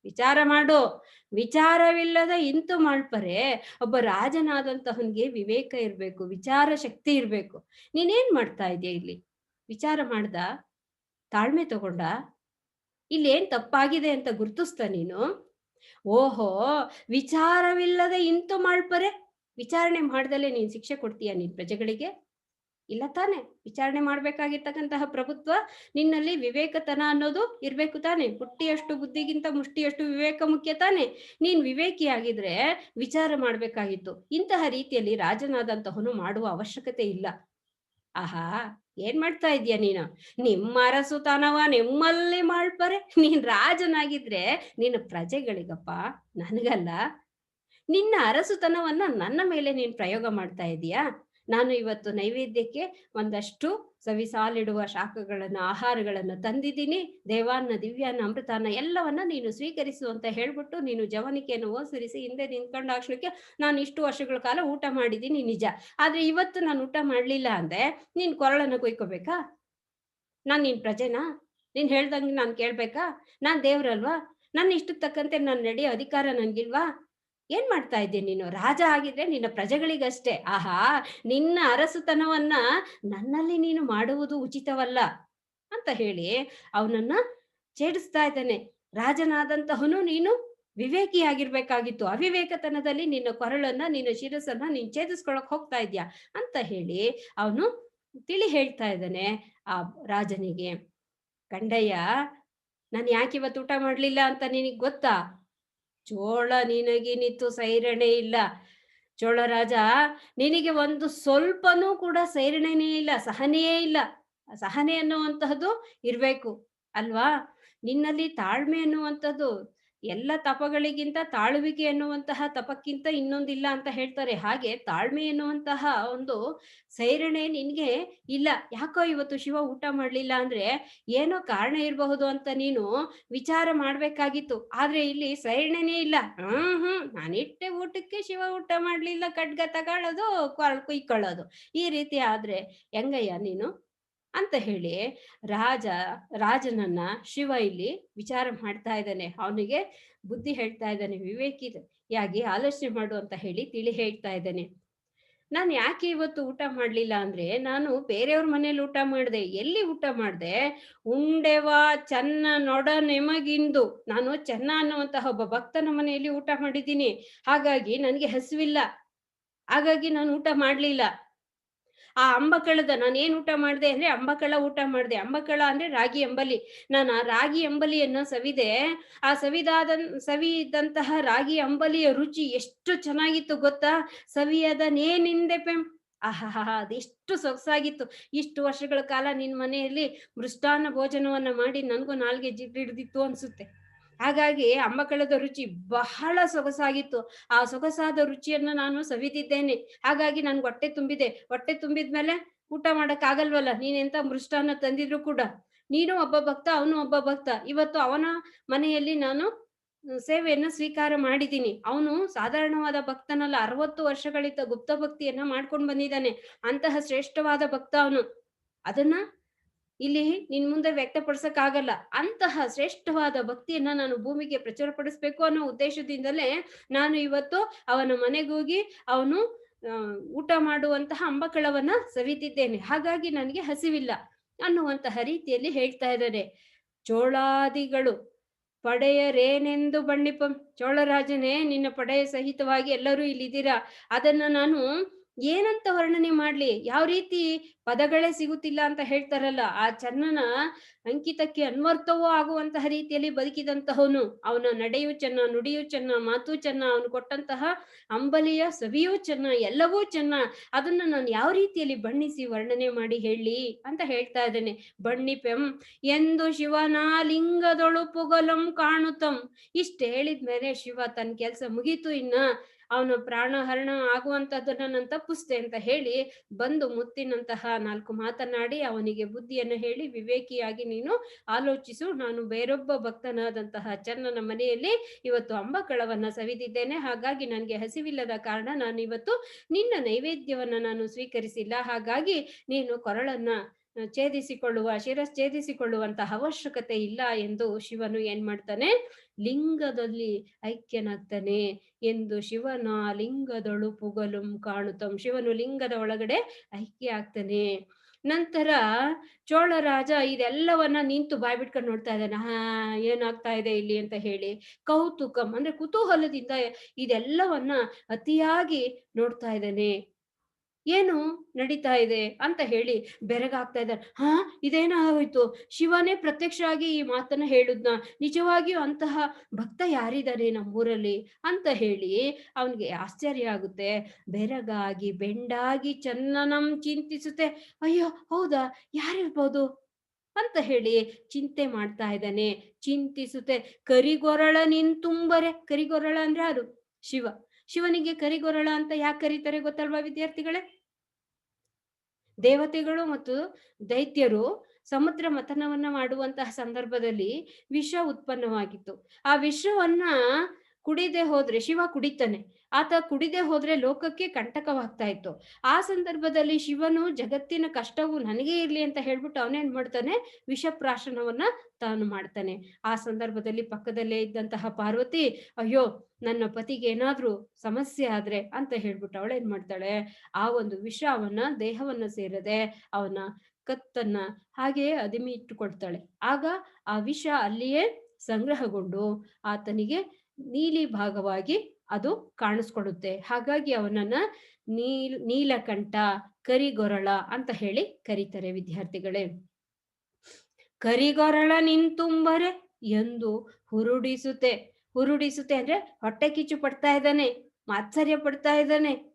ವಿಚಾರ ಮಾಡು. ವಿಚಾರವಿಲ್ಲದ ಇಂತು ಮಾಡ್ಪರೆ ಒಬ್ಬ ರಾಜನಾದಂತಹನ್ಗೆ ವಿವೇಕ ಇರ್ಬೇಕು, ವಿಚಾರ ಶಕ್ತಿ ಇರ್ಬೇಕು. ನೀನೇನ್ ಮಾಡ್ತಾ ಇದೀಯ ಇಲ್ಲಿ? ವಿಚಾರ ಮಾಡ್ದ? ತಾಳ್ಮೆ ತಗೊಂಡ? ಇಲ್ಲಿ ಏನ್ ತಪ್ಪಾಗಿದೆ ಅಂತ ಗುರ್ತಿಸ್ತ ನೀನು? ಓಹೋ, ವಿಚಾರವಿಲ್ಲದೆ ಇಂತು ಮಾಡ್ಪರೆ ವಿಚಾರಣೆ ಮಾಡ್ದಲೆ ನೀನ್ ಶಿಕ್ಷೆ ಕೊಡ್ತೀಯ ನೀನ್ ಪ್ರಜೆಗಳಿಗೆ? ಇಲ್ಲ ತಾನೆ. ವಿಚಾರಣೆ ಮಾಡ್ಬೇಕಾಗಿರ್ತಕ್ಕಂತಹ ಪ್ರಭುತ್ವ ನಿನ್ನಲ್ಲಿ ವಿವೇಕತನ ಅನ್ನೋದು ಇರ್ಬೇಕು ತಾನೆ. ಪುಟ್ಟಿಯಷ್ಟು ಬುದ್ಧಿಗಿಂತ ಮುಷ್ಟಿಯಷ್ಟು ವಿವೇಕ ಮುಖ್ಯ ತಾನೆ. ನೀನ್ ವಿವೇಕಿ ಆಗಿದ್ರೆ ವಿಚಾರ ಮಾಡ್ಬೇಕಾಗಿತ್ತು. ಇಂತಹ ರೀತಿಯಲ್ಲಿ ರಾಜನಾದಂತಹನು ಮಾಡುವ ಅವಶ್ಯಕತೆ ಇಲ್ಲ. ಆಹಾ, ಏನ್ ಮಾಡ್ತಾ ಇದೀಯ ನೀನು? ನಿಮ್ಮ ಅರಸುತನವ ನಿಮ್ಮಲ್ಲಿ ಮಾಡ್ಪರೆ. ನೀನ್ ರಾಜನಾಗಿದ್ರೆ ನಿನ್ನ ಪ್ರಜೆಗಳಿಗಪ್ಪ, ನನಗಲ್ಲ. ನಿನ್ನ ಅರಸುತನವನ್ನ ನನ್ನ ಮೇಲೆ ನೀನ್ ಪ್ರಯೋಗ ಮಾಡ್ತಾ ಇದೀಯಾ? ನಾನು ಇವತ್ತು ನೈವೇದ್ಯಕ್ಕೆ ಒಂದಷ್ಟು ಸವಿಸಾಲಿಡುವ ಶಾಖಗಳನ್ನು, ಆಹಾರಗಳನ್ನ ತಂದಿದ್ದೀನಿ. ದೇವಾನ್ನ, ದಿವ್ಯಾನ್ನ, ಅಮೃತಾನ್ನ ಎಲ್ಲವನ್ನ ನೀನು ಸ್ವೀಕರಿಸು ಅಂತ ಹೇಳ್ಬಿಟ್ಟು ನೀನು ಜವನಿಕೆಯನ್ನು ಓಸರಿಸಿ ಹಿಂದೆ ನಿಂತ್ಕೊಂಡಾಕ್ಷಣಕ್ಕೆ ನಾನು ಇಷ್ಟು ವರ್ಷಗಳ ಕಾಲ ಊಟ ಮಾಡಿದ್ದೀನಿ ನಿಜ. ಆದ್ರೆ ಇವತ್ತು ನಾನು ಊಟ ಮಾಡ್ಲಿಲ್ಲ ಅಂದ್ರೆ ನೀನ್ ಕೊರಳನ್ನ ಕೊಯ್ಕೋಬೇಕಾ? ನಾನ್ ನಿನ್ ಪ್ರಜೆನಾ? ನೀನ್ ಹೇಳ್ದಂಗೆ ನಾನ್ ಕೇಳ್ಬೇಕಾ? ನಾನ್ ದೇವ್ರಲ್ವಾ? ನನ್ನ ಇಷ್ಟಕ್ಕೆ ತಕ್ಕಂತೆ ನಾನು ನಡೆಯೋ ಅಧಿಕಾರ ನನ್ಗಿಲ್ವಾ? ಏನ್ ಮಾಡ್ತಾ ಇದ್ದೀನಿ ನೀನು? ರಾಜ ಆಗಿದ್ರೆ ನಿನ್ನ ಪ್ರಜೆಗಳಿಗಷ್ಟೇ. ಆಹಾ, ನಿನ್ನ ಅರಸುತನವನ್ನ ನನ್ನಲ್ಲಿ ನೀನು ಮಾಡುವುದು ಉಚಿತವಲ್ಲ? ಅಂತ ಹೇಳಿ ಅವನನ್ನ ಛೇಡಿಸ್ತಾ ಇದ್ದಾನೆ. ರಾಜನಾದಂತಹನು ನೀನು ವಿವೇಕಿಯಾಗಿರ್ಬೇಕಾಗಿತ್ತು ಅವಿವೇಕತನದಲ್ಲಿ ನಿನ್ನ ಕೊರಳನ್ನ, ನಿನ್ನ ಶಿರಸನ್ನ ನೀನ್ ಛೇದಿಸ್ಕೊಳಕ್ ಹೋಗ್ತಾ ಇದ್ಯಾ? ಅಂತ ಹೇಳಿ ಅವನು ತಿಳಿ ಹೇಳ್ತಾ ಇದ್ದಾನೆ ಆ ರಾಜನಿಗೆ. ಗಂಡಯ್ಯ, ನಾನು ಯಾಕೆ ಇವತ್ತು ಊಟ ಮಾಡ್ಲಿಲ್ಲ ಅಂತ ನಿನಗ್ ಗೊತ್ತಾ? ಚೋಳ ನಿನಗಿನಿತ್ತು ಸೈರಣೆ ಇಲ್ಲ. ಚೋಳ ರಾಜ, ನಿನಗೆ ಒಂದು ಸ್ವಲ್ಪನೂ ಕೂಡ ಸೈರಣೆನೇ ಇಲ್ಲ, ಸಹನೆಯೇ ಇಲ್ಲ. ಸಹನೆ ಅನ್ನುವಂತಹದ್ದು ಇರ್ಬೇಕು ಅಲ್ವಾ? ನಿನ್ನಲ್ಲಿ ತಾಳ್ಮೆ ಅನ್ನುವಂಥದ್ದು ಎಲ್ಲ ತಪಗಳಿಗಿಂತ ತಾಳ್ವಿಕೆ ಎನ್ನುವಂತಹ ತಪಕ್ಕಿಂತ ಇನ್ನೊಂದಿಲ್ಲ ಅಂತ ಹೇಳ್ತಾರೆ. ಹಾಗೆ ತಾಳ್ಮೆ ಎನ್ನುವಂತಹ ಒಂದು ಸೈರಣೆ ನಿನ್ಗೆ ಇಲ್ಲ. ಯಾಕೋ ಇವತ್ತು ಶಿವ ಊಟ ಮಾಡ್ಲಿಲ್ಲ ಅಂದ್ರೆ ಏನೋ ಕಾರಣ ಇರಬಹುದು ಅಂತ ನೀನು ವಿಚಾರ ಮಾಡ್ಬೇಕಾಗಿತ್ತು. ಆದ್ರೆ ಇಲ್ಲಿ ಸೈರಣೆನೇ ಇಲ್ಲ. ಹ್ಮ್ ಹ್ಮ್ ನಾನಿಟ್ಟೆ ಊಟಕ್ಕೆ ಶಿವ ಊಟ ಮಾಡ್ಲಿಲ್ಲ. ಖಡ್ಗ ತಗೊಳ್ಳೋದು ಕೊಯ್ಕೊಳ್ಳೋದು ಈ ರೀತಿ ಆದ್ರೆ ಹೆಂಗಯ್ಯ ನೀನು? ಅಂತ ಹೇಳಿ ರಾಜ, ರಾಜನನ್ನ ಶಿವ ಇಲ್ಲಿ ವಿಚಾರ ಮಾಡ್ತಾ ಇದ್ದಾನೆ. ಅವನಿಗೆ ಬುದ್ಧಿ ಹೇಳ್ತಾ ಇದ್ದಾನೆ, ವಿವೇಕಿಯಾಗಿ ಆಲೋಚನೆ ಮಾಡು ಅಂತ ಹೇಳಿ ತಿಳಿ ಹೇಳ್ತಾ ಇದ್ದಾನೆ. ನಾನು ಯಾಕೆ ಇವತ್ತು ಊಟ ಮಾಡ್ಲಿಲ್ಲ ಅಂದ್ರೆ, ನಾನು ಬೇರೆಯವ್ರ ಮನೇಲಿ ಊಟ ಮಾಡಿದೆ. ಎಲ್ಲಿ ಊಟ ಮಾಡಿದೆ? ಉಂಡೆವ, ಚೆನ್ನ, ನೊಡ, ನೆಮಗಿಂದು. ನಾನು ಚೆನ್ನ ಅನ್ನುವಂತಹ ಒಬ್ಬ ಭಕ್ತನ ಮನೆಯಲ್ಲಿ ಊಟ ಮಾಡಿದ್ದೀನಿ. ಹಾಗಾಗಿ ನನಗೆ ಹಸಿವಿಲ್ಲ. ಹಾಗಾಗಿ ನಾನು ಊಟ ಮಾಡ್ಲಿಲ್ಲ. ಆ ಅಂಬಕಳದ ನಾನು ಏನ್ ಊಟ ಮಾಡಿದೆ ಅಂದ್ರೆ ಅಂಬಕಳ ಊಟ ಮಾಡಿದೆ. ಅಂಬಕಳ ಅಂದ್ರೆ ರಾಗಿ ಅಂಬಲಿ. ನಾನು ಆ ರಾಗಿ ಅಂಬಲಿಯನ್ನ ಸವಿದೆ. ಆ ಸವಿದಾದ ಸವಿದಂತಹ ರಾಗಿ ಅಂಬಲಿಯ ರುಚಿ ಎಷ್ಟು ಚೆನ್ನಾಗಿತ್ತು ಗೊತ್ತಾ? ಸವಿಯದ ನೇನಿಂದೆ ಪೆಂ ಆಹಾ ಅದೆಷ್ಟು ಸೊಗಸಾಗಿತ್ತು. ಇಷ್ಟು ವರ್ಷಗಳ ಕಾಲ ನಿನ್ ಮನೆಯಲ್ಲಿ ಮೃಷ್ಟಾನ್ನ ಭೋಜನವನ್ನ ಮಾಡಿ ನನಗೂ ನಾಲ್ಗೆ ಜಿಡ್ಡು ಹಿಡ್ದಿತ್ತು ಅನ್ಸುತ್ತೆ. ಹಾಗಾಗಿ ಅಮ್ಮಕಳದ ರುಚಿ ಬಹಳ ಸೊಗಸಾಗಿತ್ತು. ಆ ಸೊಗಸಾದ ರುಚಿಯನ್ನ ನಾನು ಸವಿದಿದ್ದೇನೆ. ಹಾಗಾಗಿ ನನ್ಗೆ ಹೊಟ್ಟೆ ತುಂಬಿದೆ. ಹೊಟ್ಟೆ ತುಂಬಿದ್ಮೇಲೆ ಊಟ ಮಾಡಕ್ ಆಗಲ್ವಲ್ಲ ನೀನೆಂತ ಮೃಷ್ಟಾನ್ನ ತಂದಿದ್ರು ಕೂಡ. ನೀನು ಒಬ್ಬ ಭಕ್ತ, ಅವನು ಒಬ್ಬ ಭಕ್ತ. ಇವತ್ತು ಅವನ ಮನೆಯಲ್ಲಿ ನಾನು ಸೇವೆಯನ್ನ ಸ್ವೀಕಾರ ಮಾಡಿದ್ದೀನಿ. ಅವನು ಸಾಧಾರಣವಾದ ಭಕ್ತನಲ್ಲ. ಅರವತ್ತು ವರ್ಷಗಳಿದ್ದ ಗುಪ್ತ ಭಕ್ತಿಯನ್ನ ಮಾಡ್ಕೊಂಡು ಬಂದಿದ್ದಾನೆ. ಅಂತಹ ಶ್ರೇಷ್ಠವಾದ ಭಕ್ತ ಅವನು. ಅದನ್ನ ಇಲ್ಲಿ ನಿನ್ ಮುಂದೆ ವ್ಯಕ್ತಪಡಿಸಕ್ ಆಗಲ್ಲ ಅಂತಹ ಶ್ರೇಷ್ಠವಾದ ಭಕ್ತಿಯನ್ನ ನಾನು ಭೂಮಿಗೆ ಪ್ರಚುರಪಡಿಸ್ಬೇಕು ಅನ್ನೋ ಉದ್ದೇಶದಿಂದಲೇ ನಾನು ಇವತ್ತು ಅವನ ಮನೆಗೋಗಿ ಅವನು ಊಟ ಮಾಡುವಂತಹ ಅಂಬಕಳವನ್ನ ಸವಿತಿದ್ದೇನೆ. ಹಾಗಾಗಿ ನನಗೆ ಹಸಿವಿಲ್ಲ ಅನ್ನುವಂತಹ ರೀತಿಯಲ್ಲಿ ಹೇಳ್ತಾ ಇದ್ದಾರೆ ಚೋಳಾದಿಗಳು, ಪಡೆಯರೇನೆಂದು ಬಣ್ಣಿಪಂ, ಚೋಳರಾಜನೇ, ನಿನ್ನ ಪಡೆಯ ಸಹಿತವಾಗಿ ಎಲ್ಲರೂ ಇಲ್ಲಿದ್ದೀರಾ? ಅದನ್ನ ನಾನು ಏನಂತ ವರ್ಣನೆ ಮಾಡ್ಲಿ? ಯಾವ ರೀತಿ ಪದಗಳೇ ಸಿಗುತ್ತಿಲ್ಲ ಅಂತ ಹೇಳ್ತಾರಲ್ಲ, ಆ ಚನ್ನನ ಅಂಕಿತಕ್ಕೆ ಅನ್ವರ್ಥವೂ ಆಗುವಂತಹ ರೀತಿಯಲ್ಲಿ ಬದುಕಿದಂತಹವನು. ಅವನ ನಡೆಯೂ ಚೆನ್ನ, ನುಡಿಯೂ ಚೆನ್ನ, ಮಾತು ಚೆನ್ನ, ಅವನು ಕೊಟ್ಟಂತಹ ಅಂಬಲಿಯ ಸವಿಯೂ ಚೆನ್ನ, ಎಲ್ಲವೂ ಚೆನ್ನ. ಅದನ್ನ ನಾನು ಯಾವ ರೀತಿಯಲ್ಲಿ ಬಣ್ಣಿಸಿ ವರ್ಣನೆ ಮಾಡಿ ಹೇಳಿ ಅಂತ ಹೇಳ್ತಾ ಇದ್ದೇನೆ. ಬಣ್ಣಿಪೆಂ ಎಂದು ಶಿವನ ಲಿಂಗದೊಳು ಪುಗಲಂ ಕಾಣುತ್ತಂ ಇಷ್ಟ ಹೇಳಿದ್ಮೇಲೆ ಶಿವ ತನ್ನ ಕೆಲಸ ಮುಗೀತು ಇನ್ನ. ಅವನು ಪ್ರಾಣಹರಣ ಆಗುವಂತದ್ದನ್ನ ನಾನು ತಪ್ಪಿಸ್ತೆ ಅಂತ ಹೇಳಿ ಬಂದು ಮುತ್ತಿನಂತಹ ನಾಲ್ಕು ಮಾತನಾಡಿ ಅವನಿಗೆ ಬುದ್ಧಿಯನ್ನು ಹೇಳಿ ವಿವೇಕಿಯಾಗಿ ನೀನು ಆಲೋಚಿಸು, ನಾನು ಬೇರೊಬ್ಬ ಭಕ್ತನಾದಂತಹ ಚನ್ನನ ಮನೆಯಲ್ಲಿ ಇವತ್ತು ಅಂಬಕಳವನ್ನ ಸವಿದಿದ್ದೇನೆ. ಹಾಗಾಗಿ ನನಗೆ ಹಸಿವಿಲ್ಲದ ಕಾರಣ ನಾನು ಇವತ್ತು ನಿನ್ನ ನೈವೇದ್ಯವನ್ನ ನಾನು ಸ್ವೀಕರಿಸಿಲ್ಲ. ಹಾಗಾಗಿ ನೀನು ಕೊರಳನ್ನ ಛೇದಿಸಿಕೊಳ್ಳುವ, ಶಿರಸ್ ಛೇದಿಸಿಕೊಳ್ಳುವಂತಹ ಅವಶ್ಯಕತೆ ಇಲ್ಲ ಎಂದು ಶಿವನು ಏನ್ ಮಾಡ್ತಾನೆ? ಲಿಂಗದಲ್ಲಿ ಐಕ್ಯನಾಗ್ತಾನೆ. ಎಂದು ಶಿವನ ಲಿಂಗದೊಳು ಪುಗಲುಂ ಕಾಣುತ್ತಂ ಶಿವನು ಲಿಂಗದ ಒಳಗಡೆ ಐಕ್ಯ ಆಗ್ತಾನೆ. ನಂತರ ಚೋಳರಾಜ ಇದೆಲ್ಲವನ್ನ ನಿಂತು ಬಾಯ್ ಬಿಟ್ಕೊಂಡು ನೋಡ್ತಾ ಇದ್ದಾನೆ. ಹಾ, ಏನಾಗ್ತಾ ಇದೆ ಇಲ್ಲಿ ಅಂತ ಹೇಳಿ ಕೌತುಕಂ ಅಂದ್ರೆ ಕುತೂಹಲದಿಂದ ಇದೆಲ್ಲವನ್ನ ಅತಿಯಾಗಿ ನೋಡ್ತಾ ಇದ್ದಾನೆ. ಏನು ನಡೀತಾ ಇದೆ ಅಂತ ಹೇಳಿ ಬೆರಗಾಗ್ತಾ ಇದ್ದಾರೆ. ಹಾ, ಇದೇನಾಗೋಯ್ತು? ಶಿವನೇ ಪ್ರತ್ಯಕ್ಷ ಆಗಿ ಈ ಮಾತನ್ನ ಹೇಳುದ್ನ? ನಿಜವಾಗಿಯೂ ಅಂತಹ ಭಕ್ತ ಯಾರಿದ್ದಾರೆ ನಮ್ಮೂರಲ್ಲಿ ಅಂತ ಹೇಳಿ ಅವನಿಗೆ ಆಶ್ಚರ್ಯ ಆಗುತ್ತೆ. ಬೆರಗಾಗಿ, ಬೆಂಡಾಗಿ ಚನ್ನನಂ ಚಿಂತಿಸುತ್ತೆ. ಅಯ್ಯೋ, ಹೌದಾ? ಯಾರಿರ್ಬೋದು? ಅಂತ ಹೇಳಿ ಚಿಂತೆ ಮಾಡ್ತಾ ಇದ್ದಾನೆ. ಚಿಂತಿಸುತ್ತೆ. ಕರಿಗೊರಳ ನಿಂತುಂಬರೆ ಕರಿಗೊರಳ ಅಂದ್ರೆ ಅದು ಶಿವ. ಶಿವನಿಗೆ ಕರಿಗೊರಳ ಅಂತ ಯಾಕೆ ಕರೀತಾರೆ ಗೊತ್ತಲ್ವಾ ವಿದ್ಯಾರ್ಥಿಗಳೇ? ದೇವತೆಗಳು ಮತ್ತು ದೈತ್ಯರು ಸಮುದ್ರ ಮಥನವನ್ನ ಮಾಡುವಂತಹ ಸಂದರ್ಭದಲ್ಲಿ ವಿಷ ಉತ್ಪನ್ನವಾಗಿತ್ತು. ಆ ವಿಷವನ್ನ ಕುಡಿದೆ ಹೋದ್ರೆ ಶಿವ ಕುಡಿತಾನೆ. ಆತ ಕುಡಿದೆ ಹೋದ್ರೆ ಲೋಕಕ್ಕೆ ಕಂಟಕವಾಗ್ತಾ ಇತ್ತು. ಆ ಸಂದರ್ಭದಲ್ಲಿ ಶಿವನು, ಜಗತ್ತಿನ ಕಷ್ಟವು ನನಗೆ ಇರ್ಲಿ ಅಂತ ಹೇಳ್ಬಿಟ್ಟು ಅವನೇನ್ ಮಾಡ್ತಾನೆ? ವಿಷಪ್ರಾಶನವನ್ನ ತಾನು ಮಾಡ್ತಾನೆ. ಆ ಸಂದರ್ಭದಲ್ಲಿ ಪಕ್ಕದಲ್ಲೇ ಇದ್ದಂತಹ ಪಾರ್ವತಿ, ಅಯ್ಯೋ, ನನ್ನ ಪತಿಗೆ ಏನಾದ್ರೂ ಸಮಸ್ಯೆ ಆದ್ರೆ ಅಂತ ಹೇಳ್ಬಿಟ್ಟು ಅವಳೇನ್ ಮಾಡ್ತಾಳೆ? ಆ ಒಂದು ವಿಷ ಅವನ ದೇಹವನ್ನ ಸೇರದೆ ಅವನ ಕತ್ತನ್ನ ಹಾಗೆ ಅದಿಮಿ ಇಟ್ಟುಕೊಳ್ತಾಳೆ ಆಗ ಆ ವಿಷ ಅಲ್ಲಿಯೇ ಸಂಗ್ರಹಗೊಂಡು ಆತನಿಗೆ ನೀಲಿ ಭಾಗವಾಗಿ ಅದು ಕಾಣಿಸ್ಕೊಡುತ್ತೆ. ಹಾಗಾಗಿ ಅವನನ್ನ ನೀಲ್, ನೀಲಕಂಠ, ಕರಿಗೊರಳ ಅಂತ ಹೇಳಿ ಕರೀತಾರೆ ವಿದ್ಯಾರ್ಥಿಗಳೇ. ಕರಿಗೊರಳ ನಿಂತುಂಬರೆ ಎಂದು ಹುರುಡಿಸುತ್ತೆ. ಹುರುಡಿಸುತ್ತೆ ಅಂದ್ರೆ ಹೊಟ್ಟೆ ಕಿಚ್ಚು ಪಡ್ತಾ ಇದ್ದಾನೆ, ಮಾತ್ಸರ್ಯ ಪಡ್ತಾ ಇದ್ದಾನೆ.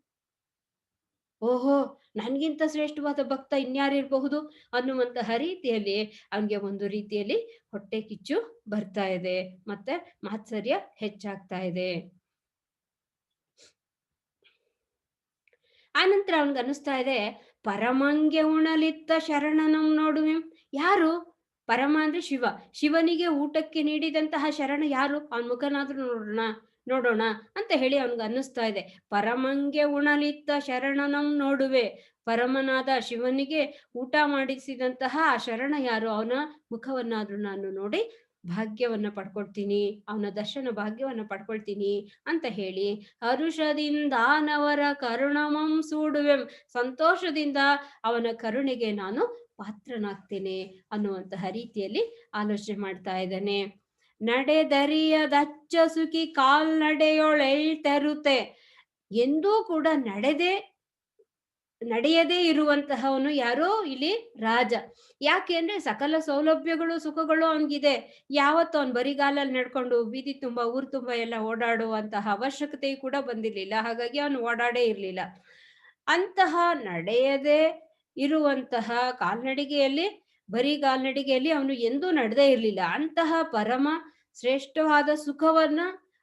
ಓಹೋ, ನನ್ಗಿಂತ ಶ್ರೇಷ್ಠವಾದ ಭಕ್ತ ಇನ್ಯಾರಿರಬಹುದು ಅನ್ನುವಂತಹ ರೀತಿಯಲ್ಲಿ ಅವನಿಗೆ ಒಂದು ರೀತಿಯಲ್ಲಿ ಹೊಟ್ಟೆ ಕಿಚ್ಚು ಬರ್ತಾ ಇದೆ. ಮತ್ತೆ ಮಾತ್ಸರ್ಯ ಹೆಚ್ಚಾಗ್ತಾ ಇದೆ. ಆನಂತರ ಅವನ್ಗೆ ಅನಿಸ್ತಾ ಇದೆ ಪರಮಂಗೆ ಉಣಲಿತ್ತ ಶರಣನಂ ನೋಡುವೆ. ಯಾರು? ಪರಮ ಅಂದ್ರೆ ಶಿವ. ಶಿವನಿಗೆ ಊಟಕ್ಕೆ ನೀಡಿದಂತಹ ಶರಣ ಯಾರು? ಅವನ ಮುಖನಾದ್ರೂ ನೋಡೋಣ ನೋಡೋಣ ಅಂತ ಹೇಳಿ ಅವನ್ಗೆ ಅನ್ನಿಸ್ತಾ ಇದೆ. ಪರಮಂಗೆ ಉಣಲಿತ್ತ ಶರಣನಂ ನೋಡುವೆ. ಪರಮನಾದ ಶಿವನಿಗೆ ಊಟ ಮಾಡಿಸಿದಂತಹ ಆ ಶರಣ ಯಾರು? ಅವನ ಮುಖವನ್ನಾದ್ರೂ ನಾನು ನೋಡಿ ಭಾಗ್ಯವನ್ನ ಪಡ್ಕೊಳ್ತೀನಿ, ಅವನ ದರ್ಶನ ಭಾಗ್ಯವನ್ನ ಪಡ್ಕೊಳ್ತೀನಿ ಅಂತ ಹೇಳಿ ಹರುಷದಿಂದ ನವರ ಕರುಣಮಂ ಸೂಡುವೆಂ, ಸಂತೋಷದಿಂದ ಅವನ ಕರುಣೆಗೆ ನಾನು ಪಾತ್ರನಾಗ್ತೇನೆ ಅನ್ನುವಂತಹ ರೀತಿಯಲ್ಲಿ ಆಲೋಚನೆ ಮಾಡ್ತಾ ಇದ್ದಾನೆ. ನಡೆದರಿಯದಚ್ಚ ಸುಖಿ ತರುತ್ತೆ ಎಂದೂ ಕೂಡ ನಡೆದೆ ನಡೆಯದೇ ಇರುವಂತಹವನು ಯಾರೋ ಇಲ್ಲಿ ರಾಜ. ಯಾಕೆ ಅಂದ್ರೆ ಸಕಲ ಸೌಲಭ್ಯಗಳು ಸುಖಗಳು ಅವನಿಗಿದೆ ಯಾವತ್ತು ಅವ್ನ್ ಬರಿಗಾಲಲ್ಲಿ ನಡ್ಕೊಂಡು ಬೀದಿ ತುಂಬಾ, ಊರ್ ತುಂಬಾ ಎಲ್ಲ ಓಡಾಡುವಂತಹ ಅವಶ್ಯಕತೆ ಕೂಡ ಬಂದಿರ್ಲಿಲ್ಲ. ಹಾಗಾಗಿ ಅವನು ಓಡಾಡೇ ಇರ್ಲಿಲ್ಲ. ಅಂತಹ ನಡೆಯದೆ ಇರುವಂತಹ ಕಾಲ್ನಡಿಗೆಯಲ್ಲಿ ಬರೀ ಕಾಲ್ನಡಿಗೆಯಲ್ಲಿ ಅವನು ಎಂದೂ ನಡೆದೇ ಇರ್ಲಿಲ್ಲ. ಅಂತಹ ಪರಮ ಶ್ರೇಷ್ಠವಾದ ಸುಖವನ್ನ,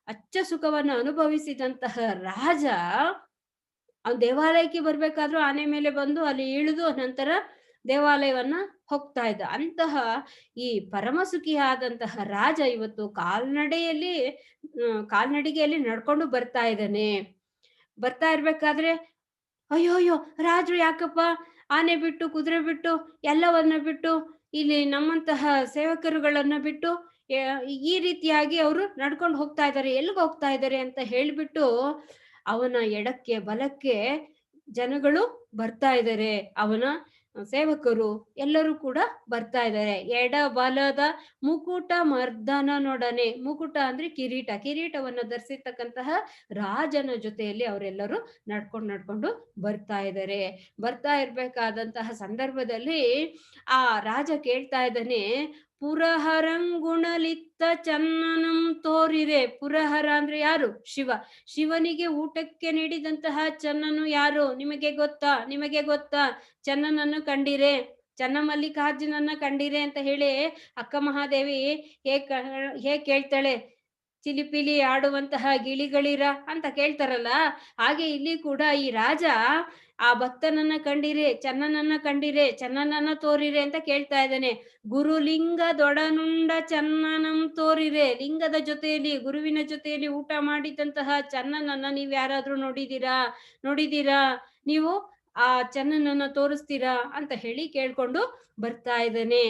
ಅಚ್ಚ ಸುಖವನ್ನ ಅನುಭವಿಸಿದಂತಹ ರಾಜ ಅವ್ನು ದೇವಾಲಯಕ್ಕೆ ಬರ್ಬೇಕಾದ್ರು ಆನೆ ಮೇಲೆ ಬಂದು ಅಲ್ಲಿ ಇಳಿದು ನಂತರ ದೇವಾಲಯವನ್ನ ಹೋಗ್ತಾ ಇದ್ದ. ಅಂತಹ ಈ ಪರಮಸುಖಿ ಆದಂತಹ ರಾಜ ಇವತ್ತು ಕಾಲ್ನಡೆಯಲ್ಲಿ ಕಾಲ್ನಡಿಗೆಯಲ್ಲಿ ನಡ್ಕೊಂಡು ಬರ್ತಾ ಇದ್ದಾನೆ. ಬರ್ತಾ ಇರ್ಬೇಕಾದ್ರೆ ಅಯ್ಯೋ ಅಯ್ಯೋ ರಾಜರು ಯಾಕಪ್ಪ? ಆನೆ ಬಿಟ್ಟು, ಕುದುರೆ ಬಿಟ್ಟು, ಎಲ್ಲವನ್ನ ಬಿಟ್ಟು, ಇಲ್ಲಿ ನಮ್ಮಂತಹ ಸೇವಕರುಗಳನ್ನ ಬಿಟ್ಟು ಈ ರೀತಿಯಾಗಿ ಅವರು ನಡ್ಕೊಂಡು ಹೋಗ್ತಾ ಇದ್ದಾರೆ. ಎಲ್ಲಿಗೆ ಹೋಗ್ತಾ ಇದ್ದಾರೆ? ಅಂತ ಹೇಳ್ಬಿಟ್ಟು ಅವನ ಎಡಕ್ಕೆ ಬಲಕ್ಕೆ ಜನಗಳು ಬರ್ತಾ ಇದ್ದಾರೆ ಅವನ ಸೇವಕರು ಎಲ್ಲರೂ ಕೂಡ ಬರ್ತಾ ಇದ್ದಾರೆ ಎಡ ಬಲದ ಮುಕುಟ ಮರ್ದನನೊಡನೆ ಮುಕುಟ ಅಂದ್ರೆ ಕಿರೀಟ. ಕಿರೀಟವನ್ನು ಧರಿಸಿರ್ತಕ್ಕಂತಹ ರಾಜನ ಜೊತೆಯಲ್ಲಿ ಅವರೆಲ್ಲರೂ ನಡ್ಕೊಂಡು ನಡ್ಕೊಂಡು ಬರ್ತಾ ಇದ್ದಾರೆ ಬರ್ತಾ ಇರ್ಬೇಕಾದಂತಹ ಸಂದರ್ಭದಲ್ಲಿ ಆ ರಾಜ ಕೇಳ್ತಾ ಇದ್ದಾನೆ ಪುರಹರಂಗುಣಲಿತ್ತ ಚನ್ನನಂ ತೋರಿರೆ ಪುರಹರ ಅಂದ್ರೆ ಯಾರು? ಶಿವ. ಶಿವನಿಗೆ ಊಟಕ್ಕೆ ನೀಡಿದಂತಹ ಚನ್ನನು ಯಾರು? ನಿಮಗೆ ಗೊತ್ತಾ? ನಿಮಗೆ ಗೊತ್ತಾ? ಚನ್ನನನ್ನು ಕಂಡಿರೆ. ಚನ್ನಮಲ್ಲಿಕಾರ್ಜುನನ್ನ ಕಂಡಿರೆ ಅಂತ ಹೇಳಿ ಅಕ್ಕ ಮಹಾದೇವಿ ಹೇಗ್ ಹೇಗ್ ಕೇಳ್ತಾಳೆ. ಚಿಲಿಪಿಲಿ ಆಡುವಂತಹ ಗಿಳಿಗಳಿರ ಅಂತ ಕೇಳ್ತಾರಲ್ಲ. ಹಾಗೆ ಇಲ್ಲಿ ಕೂಡ ಈ ರಾಜ ಆ ಭಕ್ತನನ್ನ ಕಂಡಿರೆ, ಚನ್ನನನ್ನ ಕಂಡಿರೆ, ಚನ್ನನನ್ನ ತೋರಿರೆ ಅಂತ ಕೇಳ್ತಾ ಇದ್ದಾನೆ. ಗುರು ಲಿಂಗದೊಡನುಂಡ ಚನ್ನನಂ ತೋರಿರೆ, ಲಿಂಗದ ಜೊತೆಯಲ್ಲಿ, ಗುರುವಿನ ಜೊತೆಯಲ್ಲಿ ಊಟ ಮಾಡಿದಂತಹ ಚನ್ನನನ್ನ ನೀವ್ ಯಾರಾದ್ರೂ ನೋಡಿದೀರಾ ನೋಡಿದೀರಾ ನೀವು ಆ ಚನ್ನನನ್ನ ತೋರಿಸ್ತೀರಾ ಅಂತ ಹೇಳಿ ಕೇಳ್ಕೊಂಡು ಬರ್ತಾ ಇದ್ದಾನೆ.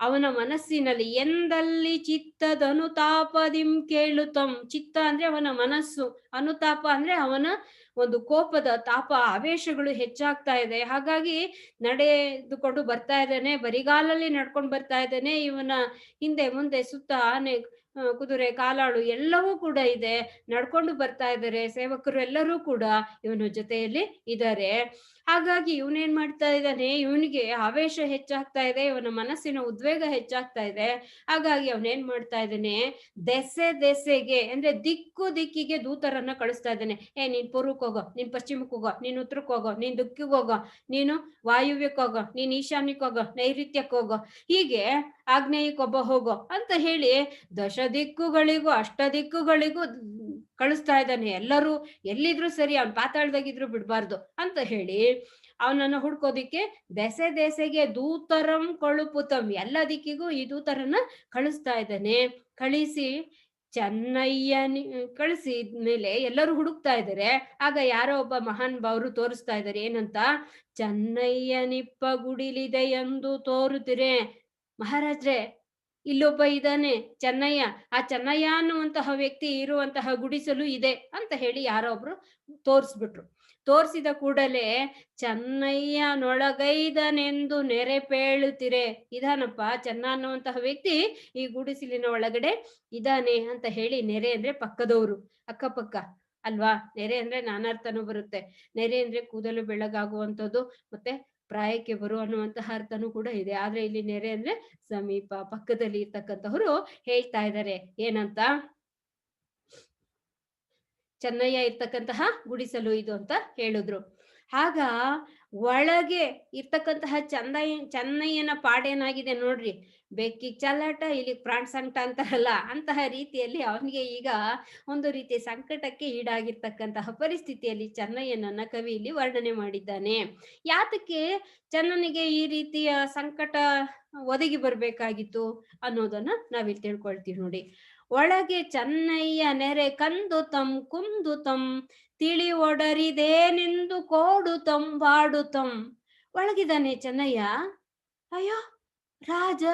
ಅವನ ಮನಸ್ಸಿನಲ್ಲಿ ಎಂದಲ್ಲಿ ಚಿತ್ತದ ಅನುತಾಪದಿಂ ಕೇಳುತ್ತಂ. ಚಿತ್ತ ಅಂದ್ರೆ ಅವನ ಮನಸ್ಸು, ಅನುತಾಪ ಅಂದ್ರೆ ಅವನ ಒಂದು ಕೋಪದ ತಾಪ, ಆವೇಶಗಳು ಹೆಚ್ಚಾಗ್ತಾ ಇದೆ. ಹಾಗಾಗಿ ನಡೆದುಕೊಂಡು ಬರ್ತಾ ಇದ್ದಾನೆ, ಬರಿಗಾಲಲ್ಲಿ ನಡ್ಕೊಂಡು ಬರ್ತಾ ಇದ್ದಾನೆ. ಇವನ ಹಿಂದೆ ಮುಂದೆ ಸುತ್ತ ಆನೆ ಕುದುರೆ, ಕಾಲಾಳು ಎಲ್ಲವೂ ಕೂಡ ಇದೆ. ನಡ್ಕೊಂಡು ಬರ್ತಾ ಇದ್ದಾರೆ, ಸೇವಕರು ಎಲ್ಲರೂ ಕೂಡ ಇವನ ಜೊತೆಯಲ್ಲಿ ಇದ್ದಾರೆ. ಹಾಗಾಗಿ ಇವನೇನ್ ಮಾಡ್ತಾ ಇದ್ದಾನೆ? ಇವನಿಗೆ ಆವೇಶ ಹೆಚ್ಚಾಗ್ತಾ ಇದೆ, ಇವನ ಮನಸ್ಸಿನ ಉದ್ವೇಗ ಹೆಚ್ಚಾಗ್ತಾ ಇದೆ. ಹಾಗಾಗಿ ಅವನೇನ್ ಮಾಡ್ತಾ ಇದ್ದಾನೆ? ದೆಸೆ ದೆಸೆಗೆ, ಅಂದ್ರೆ ದಿಕ್ಕು ದಿಕ್ಕಿಗೆ ದೂತರನ್ನ ಕಳಿಸ್ತಾ ಇದ್ದಾನೆ. ಏ, ನೀನ್ ಪೂರ್ವಕ್ಕೆ ಹೋಗೋ, ನೀನ್ ಪಶ್ಚಿಮಕ್ಕೆ ಹೋಗೋ, ನೀನ್ ಉತ್ತರಕ್ಕೆ ಹೋಗೋ, ನೀನ್ ದಿಕ್ಕಿಗೆ ಹೋಗೋ, ನೀನು ವಾಯುವ್ಯಕ್ಕೆ ಹೋಗೋ, ನೀನ್ ಈಶಾನ್ಯಕ್ಕೆ ಹೋಗೋ, ನೈಋತ್ಯಕ್ಕೆ ಹೋಗೋ, ಹೀಗೆ ಆಗ್ನೇಯಕ್ಕೊಬ್ಬ ಹೋಗೋ ಅಂತ ಹೇಳಿ ದಶ ದಿಕ್ಕುಗಳಿಗೂ ಅಷ್ಟ ದಿಕ್ಕುಗಳಿಗೂ ಕಳಿಸ್ತಾ ಇದ್ದಾನೆ. ಎಲ್ಲರೂ ಎಲ್ಲಿದ್ರು ಸರಿ ಅವ್ನ್ ಪಾತಾಳ್ದಾಗಿದ್ರು ಬಿಡ್ಬಾರ್ದು ಅಂತ ಹೇಳಿ ಅವನನ್ನ ಹುಡ್ಕೋದಿಕ್ಕೆ ದೆಸೆ ದೆಸೆಗೆ ದೂತರಂ ಕಳುಪುತಂ ಎಲ್ಲ ದಿಕ್ಕಿಗೂ ಈ ದೂತರನ್ನ ಕಳಿಸ್ತಾ ಇದ್ದಾನೆ. ಕಳಿಸಿ ಚೆನ್ನೈಯ್ಯನಿ ಕಳಿಸಿದ ಮೇಲೆ ಎಲ್ಲರೂ ಹುಡುಕ್ತಾ ಇದ್ದಾರೆ ಆಗ ಯಾರೋ ಒಬ್ಬ ಮಹಾನ್ ಭಾವರು ತೋರಿಸ್ತಾ ಇದ್ದಾರೆ ಏನಂತ? ಚೆನ್ನಯ್ಯನಿಪ್ಪ ಗುಡಿಲಿದೆ ಎಂದು ತೋರುತ್ತಿರೆ. ಮಹಾರಾಜ್ರೆ ಇಲ್ಲೊಬ್ಬ ಇದ್ದಾನೆ, ಚೆನ್ನಯ್ಯ. ಆ ಚೆನ್ನಯ್ಯ ಅನ್ನುವಂತಹ ವ್ಯಕ್ತಿ ಇರುವಂತಹ ಗುಡಿಸಲು ಇದೆ ಅಂತ ಹೇಳಿ ಯಾರೋ ಒಬ್ರು ತೋರಿಸ್ಬಿಟ್ರು. ತೋರಿಸಿದ ಕೂಡಲೇ, ಚೆನ್ನಯ್ಯನೊಳಗೈದನೆಂದು ನೆರೆಪೇಳುತ್ತಿರೆ ಇದಾನಪ್ಪ, ಚೆನ್ನ ಅನ್ನುವಂತಹ ವ್ಯಕ್ತಿ ಈ ಗುಡಿಸಿಲಿನ ಒಳಗಡೆ ಇದಾನೆ ಅಂತ ಹೇಳಿ ನೆರೆ ಅಂದ್ರೆ ಪಕ್ಕದವರು, ಅಕ್ಕಪಕ್ಕ ಅಲ್ವಾ? ನೆರೆ ಅಂದ್ರೆ ನಾನಾರ್ಥನೂ ಬರುತ್ತೆ. ನೆರೆ ಅಂದ್ರೆ ಕೂದಲು ಬೆಳಗಾಗುವಂಥದ್ದು, ಮತ್ತೆ ಪ್ರಾಯಕ್ಕೆ ಬರು ಅನ್ನುವಂತಹ ಅರ್ಥನೂ ಕೂಡ ಇದೆ. ಆದ್ರೆ ಇಲ್ಲಿ ನೆರೆ ಅಂದ್ರೆ ಸಮೀಪ ಪಕ್ಕದಲ್ಲಿ ಇರ್ತಕ್ಕಂಥವ್ರು ಹೇಳ್ತಾ ಇದ್ದಾರೆ ಏನಂತ? ಚೆನ್ನಯ್ಯ ಇರ್ತಕ್ಕಂತಹ ಗುಡಿಸಲು ಇದು ಅಂತ ಹೇಳಿದ್ರು. ಆಗ ಒಳಗೆ ಇರ್ತಕ್ಕಂತಹ ಚಂದಯ್ಯ ಚೆನ್ನಯ್ಯನ ಪಾಡೇನಾಗಿದೆ ನೋಡ್ರಿ. ಬೆಕ್ಕಿ ಚಲ್ಲಾಟ ಇಲ್ಲಿ ಪ್ರಾಣ ಸಂಕಟ ಅಂತಾರಲ್ಲ, ಅಂತಹ ರೀತಿಯಲ್ಲಿ ಅವನಿಗೆ ಈಗ ಒಂದು ರೀತಿಯ ಸಂಕಟಕ್ಕೆ ಈಡಾಗಿರ್ತಕ್ಕಂತಹ ಪರಿಸ್ಥಿತಿಯಲ್ಲಿ ಚೆನ್ನಯ್ಯನನ್ನ ಕವಿ ಇಲ್ಲಿ ವರ್ಣನೆ ಮಾಡಿದ್ದಾನೆ. ಯಾತಕ್ಕೆ ಚೆನ್ನನಿಗೆ ಈ ರೀತಿಯ ಸಂಕಟ ಒದಗಿ ಬರ್ಬೇಕಾಗಿತ್ತು ಅನ್ನೋದನ್ನ ನಾವಿಲ್ಲಿ ತಿಳ್ಕೊಳ್ತೀವಿ ನೋಡಿ. ಒಳಗೆ ಚೆನ್ನಯ್ಯ ನೆರೆ ಕಂದು ತಂ, ಕುಂದು ತಂ, ತಿಳಿ ಒಡರಿದೇನೆಂದು ಕೋಡು ತಂ, ಬಾಡು ತಂ. ಒಳಗಿದ್ದಾನೆ ಚೆನ್ನಯ್ಯ. ಅಯ್ಯೋ ರಾಜ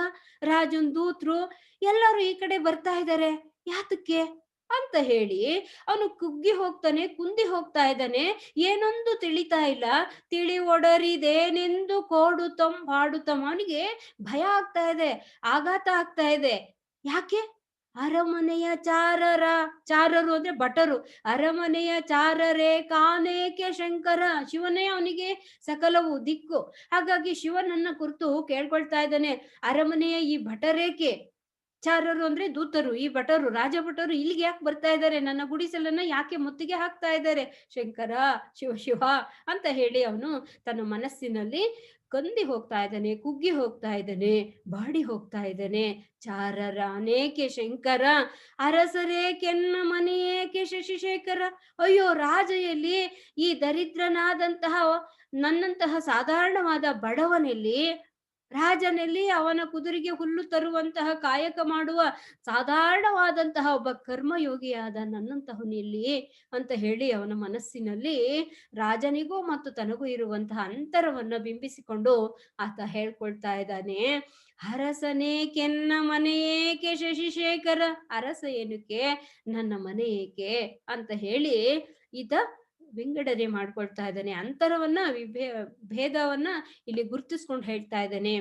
ರಾಜನ್ ದೂತ್ರು ಎಲ್ಲರೂ ಈ ಕಡೆ ಬರ್ತಾ ಇದ್ದಾರೆ. ಯಾತಕ್ಕೆ? ಅಂತ ಹೇಳಿ ಅವನು ಕುಗ್ಗಿ ಹೋಗ್ತಾನೆ, ಕುಂದಿ ಹೋಗ್ತಾ ಇದ್ದಾನೆ. ಏನೊಂದು ತಿಳಿತಾ ಇಲ್ಲ. ತಿಳಿ ಒಡರಿದೇನೆಂದು ಕೋಡುತ್ತಂ ಹಾಡುತ್ತಂ ಅವನಿಗೆ ಭಯ ಆಗ್ತಾ ಇದೆ, ಆಘಾತ ಆಗ್ತಾ ಇದೆ. ಯಾಕೆ? ಅರಮನೆಯ ಚಾರರ, ಚಾರರು ಅಂದ್ರೆ ಭಟರು. ಅರಮನೆಯ ಚಾರರೇ ಕಾನೇಕೆ ಶಂಕರ. ಶಿವನೇ ಅವನಿಗೆ ಸಕಲವು ದಿಕ್ಕು. ಹಾಗಾಗಿ ಶಿವನನ್ನ ಕುರಿತು ಕೇಳ್ಕೊಳ್ತಾ ಇದ್ದಾನೆ. ಅರಮನೆಯ ಈ ಭಟರೇಕೆ? ಚಾರರು ಅಂದ್ರೆ ದೂತರು, ಈ ಭಟರು, ರಾಜ ಭಟರು ಇಲ್ಲಿಗೆ ಯಾಕೆ ಬರ್ತಾ ಇದ್ದಾರೆ ನನ್ನ ಗುಡಿಸಲನ್ನ ಯಾಕೆ ಮುತ್ತಿಗೆ ಹಾಕ್ತಾ ಇದ್ದಾರೆ ಶಂಕರ, ಶಿವ ಶಿವ ಅಂತ ಹೇಳಿ ಅವನು ತನ್ನ ಮನಸ್ಸಿನಲ್ಲಿ ಕಂದಿ ಹೋಗ್ತಾ ಇದ್ದಾನೆ, ಕುಗ್ಗಿ ಹೋಗ್ತಾ ಇದ್ದಾನೆ, ಬಾಡಿ ಹೋಗ್ತಾ ಇದ್ದಾನೆ. ಚಾರರ ಅನೇಕೆ ಶಂಕರ, ಅರಸರೇ ಕೆನ್ನ ಮನೆಯೇಕೆ ಶಶಿಶೇಖರ? ಅಯ್ಯೋ, ರಾಜೆಯಲ್ಲಿ ಈ ದರಿದ್ರನಾದಂತಹ ನನ್ನಂತಹ ಸಾಧಾರಣವಾದ ಬಡವನೆಲ್ಲಿ ರಾಜನಲ್ಲಿ ಅವನ ಕುದುರೆಗೆ ಹುಲ್ಲು ತರುವಂತಹ ಕಾಯಕ ಮಾಡುವ ಸಾಧಾರಣವಾದಂತಹ ಒಬ್ಬ ಕರ್ಮಯೋಗಿಯಾದ ನನ್ನಂತಹವನಿಲ್ಲಿ ಅಂತ ಹೇಳಿ ಅವನ ಮನಸ್ಸಿನಲ್ಲಿ ರಾಜನಿಗೂ ಮತ್ತು ತನಗೂ ಇರುವಂತಹ ಅಂತರವನ್ನ ಬಿಂಬಿಸಿಕೊಂಡು ಆತ ಹೇಳ್ಕೊಳ್ತಾ ಇದ್ದಾನೆ, ಅರಸನೇ ಕೆನ್ನ ಮನೆ ಏಕೆ ಶಶಿಶೇಖರ? ಅರಸ ಏನಕ್ಕೆ ನನ್ನ ಮನೆ ಏಕೆ? ಅಂತ ಹೇಳಿ ಈತ ವಿಂಗಡಣೆ ಮಾಡ್ಕೊಳ್ತಾ ಇದ್ದಾನೆ. ಅಂತರವನ್ನ ವಿಭೇ, ಭೇದವನ್ನ ಇಲ್ಲಿ ಗುರ್ತಿಸ್ಕೊಂಡು ಹೇಳ್ತಾ ಇದ್ದಾನೆ.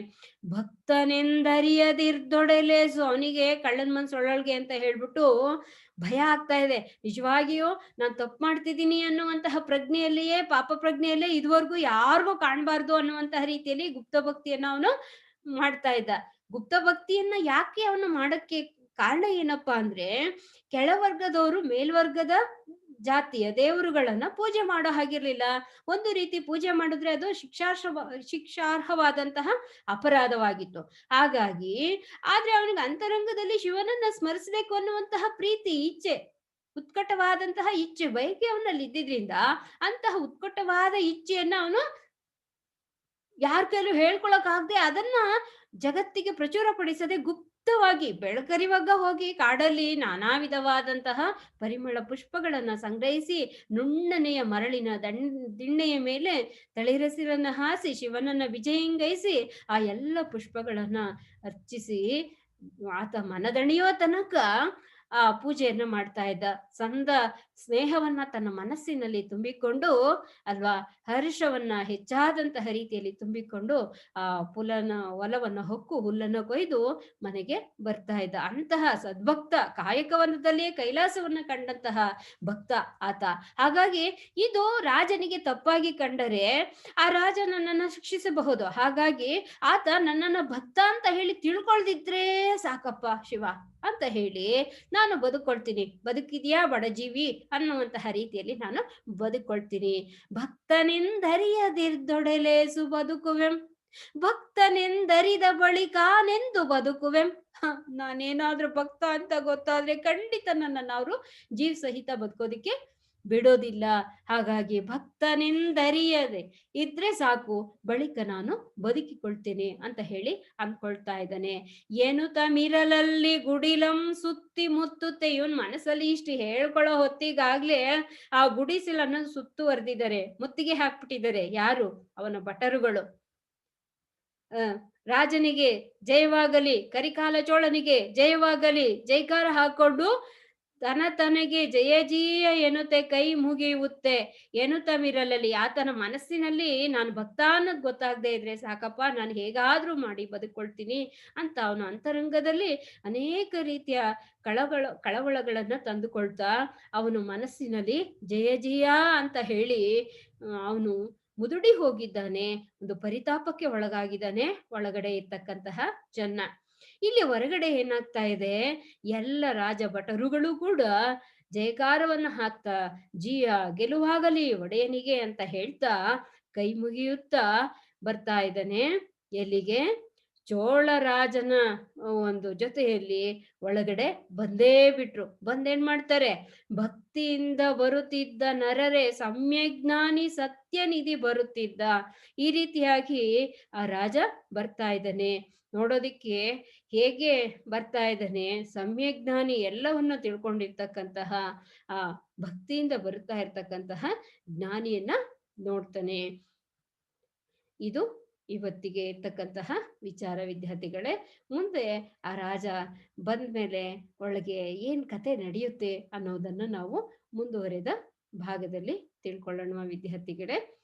ಭಕ್ತನೆಂದರಿಯದಿರ್ದೊಡಲೇಸು ಅವನಿಗೆ ಕಳ್ಳನ್ ಮನ್ಸ್ ಒಳಗೆ ಅಂತ ಹೇಳ್ಬಿಟ್ಟು ಭಯ ಆಗ್ತಾ ಇದೆ. ನಿಜವಾಗಿಯೂ ನಾನ್ ತಪ್ಪು ಮಾಡ್ತಿದ್ದೀನಿ ಅನ್ನುವಂತಹ ಪ್ರಜ್ಞೆಯಲ್ಲಿಯೇ, ಪಾಪ ಪ್ರಜ್ಞೆಯಲ್ಲೇ ಇದುವರೆಗೂ ಯಾರಿಗೂ ಕಾಣಬಾರ್ದು ಅನ್ನುವಂತಹ ರೀತಿಯಲ್ಲಿ ಗುಪ್ತ ಭಕ್ತಿಯನ್ನ ಅವನು ಮಾಡ್ತಾ ಇದ್ದ. ಗುಪ್ತ ಭಕ್ತಿಯನ್ನ ಯಾಕೆ ಅವನು ಮಾಡಕ್ಕೆ ಕಾರಣ ಏನಪ್ಪಾ ಅಂದ್ರೆ, ಕೆಳವರ್ಗದವರು ಮೇಲ್ವರ್ಗದ ಜಾತಿಯ ದೇವರುಗಳನ್ನ ಪೂಜೆ ಮಾಡೋ ಹಾಗಿರ್ಲಿಲ್ಲ. ಒಂದು ರೀತಿ ಪೂಜೆ ಮಾಡಿದ್ರೆ ಅದು ಶಿಕ್ಷಾರ್ಹ ಶಿಕ್ಷಾರ್ಹವಾದಂತಹ ಅಪರಾಧವಾಗಿತ್ತು. ಹಾಗಾಗಿ ಆದ್ರೆ ಅವನಿಗೆ ಅಂತರಂಗದಲ್ಲಿ ಶಿವನನ್ನ ಸ್ಮರಿಸ್ಬೇಕು ಅನ್ನುವಂತಹ ಪ್ರೀತಿ, ಇಚ್ಛೆ, ಉತ್ಕಟವಾದಂತಹ ಇಚ್ಛೆ ಬಯಕೆ ಅವನಲ್ಲಿ ಇದ್ದಿದ್ರಿಂದ ಅಂತಹ ಉತ್ಕಟವಾದ ಇಚ್ಛೆಯನ್ನ ಅವನು ಯಾರ ಕೈಲೂ ಹೇಳ್ಕೊಳಕ್ ಆಗದೆ ಅದನ್ನ ಜಗತ್ತಿಗೆ ಪ್ರಚುರಪಡಿಸದೆ ಗುಪ್ತವಾಗಿ ಬೆಳಕರಿವಾಗ ಹೋಗಿ ಕಾಡಲ್ಲಿ ನಾನಾ ವಿಧವಾದಂತಹ ಪರಿಮಳ ಪುಷ್ಪಗಳನ್ನ ಸಂಗ್ರಹಿಸಿ ನುಣ್ಣನೆಯ ಮರಳಿನ ದಂಡ್ ದಿಣ್ಣೆಯ ಮೇಲೆ ತಳಿರಸಿರನ್ನ ಹಾಸಿ ಶಿವನನ್ನ ವಿಜಯಂಗೈಸಿ ಆ ಎಲ್ಲ ಪುಷ್ಪಗಳನ್ನ ಅರ್ಚಿಸಿ ಆತ ಮನದಣಿಯೋ ತನಕ ಆ, ಪೂಜೆಯನ್ನ ಮಾಡ್ತಾ ಇದ್ದ. ಸಂದ ಸ್ನೇಹವನ್ನ ತನ್ನ ಮನಸ್ಸಿನಲ್ಲಿ ತುಂಬಿಕೊಂಡು, ಅಲ್ವಾ, ಹರ್ಷವನ್ನ ಹೆಚ್ಚಾದಂತಹ ರೀತಿಯಲ್ಲಿ ತುಂಬಿಕೊಂಡು, ಆ, ಪುಲನ ಹೊಲವನ್ನ ಹೊಕ್ಕು, ಹುಲ್ಲನ್ನ ಕೊಯ್ದು ಮನೆಗೆ ಬರ್ತಾ ಇದ್ದ. ಅಂತಹ ಸದ್ಭಕ್ತ ಕಾಯಕವನದಲ್ಲಿಯೇ ಕೈಲಾಸವನ್ನ ಕಂಡಂತಹ ಭಕ್ತ ಆತ. ಹಾಗಾಗಿ ಇದು ರಾಜನಿಗೆ ತಪ್ಪಾಗಿ ಕಂಡರೆ ಆ ರಾಜ ನನ್ನನ್ನ ಶಿಕ್ಷಿಸಬಹುದು. ಹಾಗಾಗಿ ಆತ ನನ್ನನ್ನ ಭಕ್ತ ಅಂತ ಹೇಳಿ ತಿಳ್ಕೊಳ್ದಿದ್ರೆ ಸಾಕಪ್ಪ ಶಿವ. ಅಂತ ಹೇಳಿ ನಾನು ಬದುಕೊಳ್ತೀನಿ. ಬದುಕಿದ್ಯಾ ಬಡಜೀವಿ ಅನ್ನುವಂತಹ ರೀತಿಯಲ್ಲಿ ನಾನು ಬದುಕೊಳ್ತೀನಿ. ಭಕ್ತನೆಂದರಿಯದಿರ್ದೊಡಲೇಸು ಬದುಕುವೆಂ. ಭಕ್ತನೆಂದರಿದ ಬಳಿಕಾನೆಂದು ಬದುಕುವೆಂ. ನಾನೇನಾದ್ರೂ ಭಕ್ತ ಅಂತ ಗೊತ್ತಾದ್ರೆ ಖಂಡಿತ ನನ್ನನ್ನು ಅವರು ಜೀವ ಸಹಿತ ಬದುಕೋದಿಕ್ಕೆ ಬಿಡೋದಿಲ್ಲ. ಹಾಗಾಗಿ ಭಕ್ತನೆಂದರಿಯದೆ ಇದ್ರೆ ಸಾಕು, ಬಳಿಕ ನಾನು ಬದುಕಿಕೊಳ್ತೇನೆ ಅಂತ ಹೇಳಿ ಅಂದ್ಕೊಳ್ತಾ ಇದ್ದಾನೆ. ಏನು ತಮಿರಲಲ್ಲಿ ಗುಡಿಲಂ ಸುತ್ತಿ ಮುತ್ತುತ್ತೆ ಇವನ್ ಮನಸ್ಸಲ್ಲಿ ಇಷ್ಟು ಹೇಳ್ಕೊಳ್ಳೋ ಹೊತ್ತಿಗಾಗ್ಲೇ ಆ ಗುಡಿಸಲನ್ನು ಸುತ್ತುವರೆದಿದ್ದಾರೆ. ಮುತ್ತಿಗೆ ಹಾಕ್ಬಿಟ್ಟಿದ್ದಾರೆ. ಯಾರು? ಅವನ ಭಟರುಗಳು. ರಾಜನಿಗೆ ಜಯವಾಗಲಿ, ಕರಿಕಾಲ ಚೋಳನಿಗೆ ಜಯವಾಗಲಿ, ಜೈಕಾರ ಹಾಕೊಂಡು ತನ ತನಗೆ ಜಯ ಜೀಯ ಎನ್ನುತ್ತೆ, ಕೈ ಮುಗಿಯುತ್ತೆ ಎನ್ನುತ್ತಮಿರಲಲ್ಲಿ ಆತನ ಮನಸ್ಸಿನಲ್ಲಿ ನಾನು ಭಕ್ತ ಅನ್ನೋದು ಗೊತ್ತಾಗದೆ ಇದ್ರೆ ಸಾಕಪ್ಪ, ನಾನು ಹೇಗಾದ್ರೂ ಮಾಡಿ ಬದುಕೊಳ್ತೀನಿ ಅಂತ ಅವನು ಅಂತರಂಗದಲ್ಲಿ ಅನೇಕ ರೀತಿಯ ಕಳಗಳ ಕಳವಳಗಳನ್ನ ತಂದುಕೊಳ್ತಾ ಅವನು ಮನಸ್ಸಿನಲ್ಲಿ ಜಯ ಜಯ ಅಂತ ಹೇಳಿ ಅವನು ಮುದುಡಿ ಹೋಗಿದ್ದಾನೆ, ಒಂದು ಪರಿತಾಪಕ್ಕೆ ಒಳಗಾಗಿದ್ದಾನೆ, ಒಳಗಡೆ ಇರ್ತಕ್ಕಂತಹ ಜನ ಇಲ್ಲಿ ಹೊರಗಡೆ ಏನಾಗ್ತಾ ಇದೆ? ಎಲ್ಲ ರಾಜ ಭಟರುಗಳು ಕೂಡ ಜಯಕಾರವನ್ನು ಹಾಕ್ತಾ, ಜೀಯ, ಗೆಲುವಾಗಲಿ, ಒಡೆಯನಿಗೆ ಅಂತ ಹೇಳ್ತಾ ಕೈ ಮುಗಿಯುತ್ತಾ ಬರ್ತಾ ಇದ್ದಾನೆ. ಎಲ್ಲಿಗೆ? ಚೋಳ ರಾಜನ ಒಂದು ಜೊತೆಯಲ್ಲಿ ಒಳಗಡೆ ಬಂದೇ ಬಿಟ್ರು. ಬಂದೇನ್ ಮಾಡ್ತಾರೆ? ಭಕ್ತಿಯಿಂದ ಬರುತ್ತಿದ್ದ ನರರೆ, ಸಮ್ಯಜ್ಞಾನಿ ಸತ್ಯನಿಧಿ ಬರುತ್ತಿದ್ದ. ಈ ರೀತಿಯಾಗಿ ಆ ರಾಜ ಬರ್ತಾ ಇದ್ದಾನೆ. ನೋಡೋದಿಕ್ಕೆ ಹೇಗೆ ಬರ್ತಾ ಇದ್ದಾನೆ ಸಮ್ಯಜ್ಞಾನಿ ಎಲ್ಲವನ್ನ ತಿಳ್ಕೊಂಡಿರ್ತಕ್ಕಂತಹ, ಆ, ಭಕ್ತಿಯಿಂದ ಬರುತ್ತಾ ಇರ್ತಕ್ಕಂತಹ ಜ್ಞಾನಿಯನ್ನ ನೋಡ್ತಾನೆ. ಇದು ಇವತ್ತಿಗೆ ಇರ್ತಕ್ಕಂತಹ ವಿಚಾರ ವಿದ್ಯಾರ್ಥಿಗಳೇ. ಮುಂದೆ ಆ ರಾಜ ಬಂದ್ಮೇಲೆ ಒಳಗೆ ಏನ್ ಕತೆ ನಡೆಯುತ್ತೆ ಅನ್ನೋದನ್ನ ನಾವು ಮುಂದುವರೆದ ಭಾಗದಲ್ಲಿ ತಿಳ್ಕೊಳ್ಳೋಣ ವಿದ್ಯಾರ್ಥಿಗಳೇ.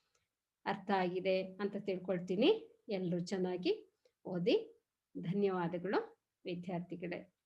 ಅರ್ಥ ಆಗಿದೆ ಅಂತ ತಿಳ್ಕೊಳ್ತೀನಿ. ಎಲ್ಲರೂ ಚೆನ್ನಾಗಿ ಓದಿ ಧನ್ಯವಾದಗಳು ವಿದ್ಯಾರ್ಥಿಗಳೇ.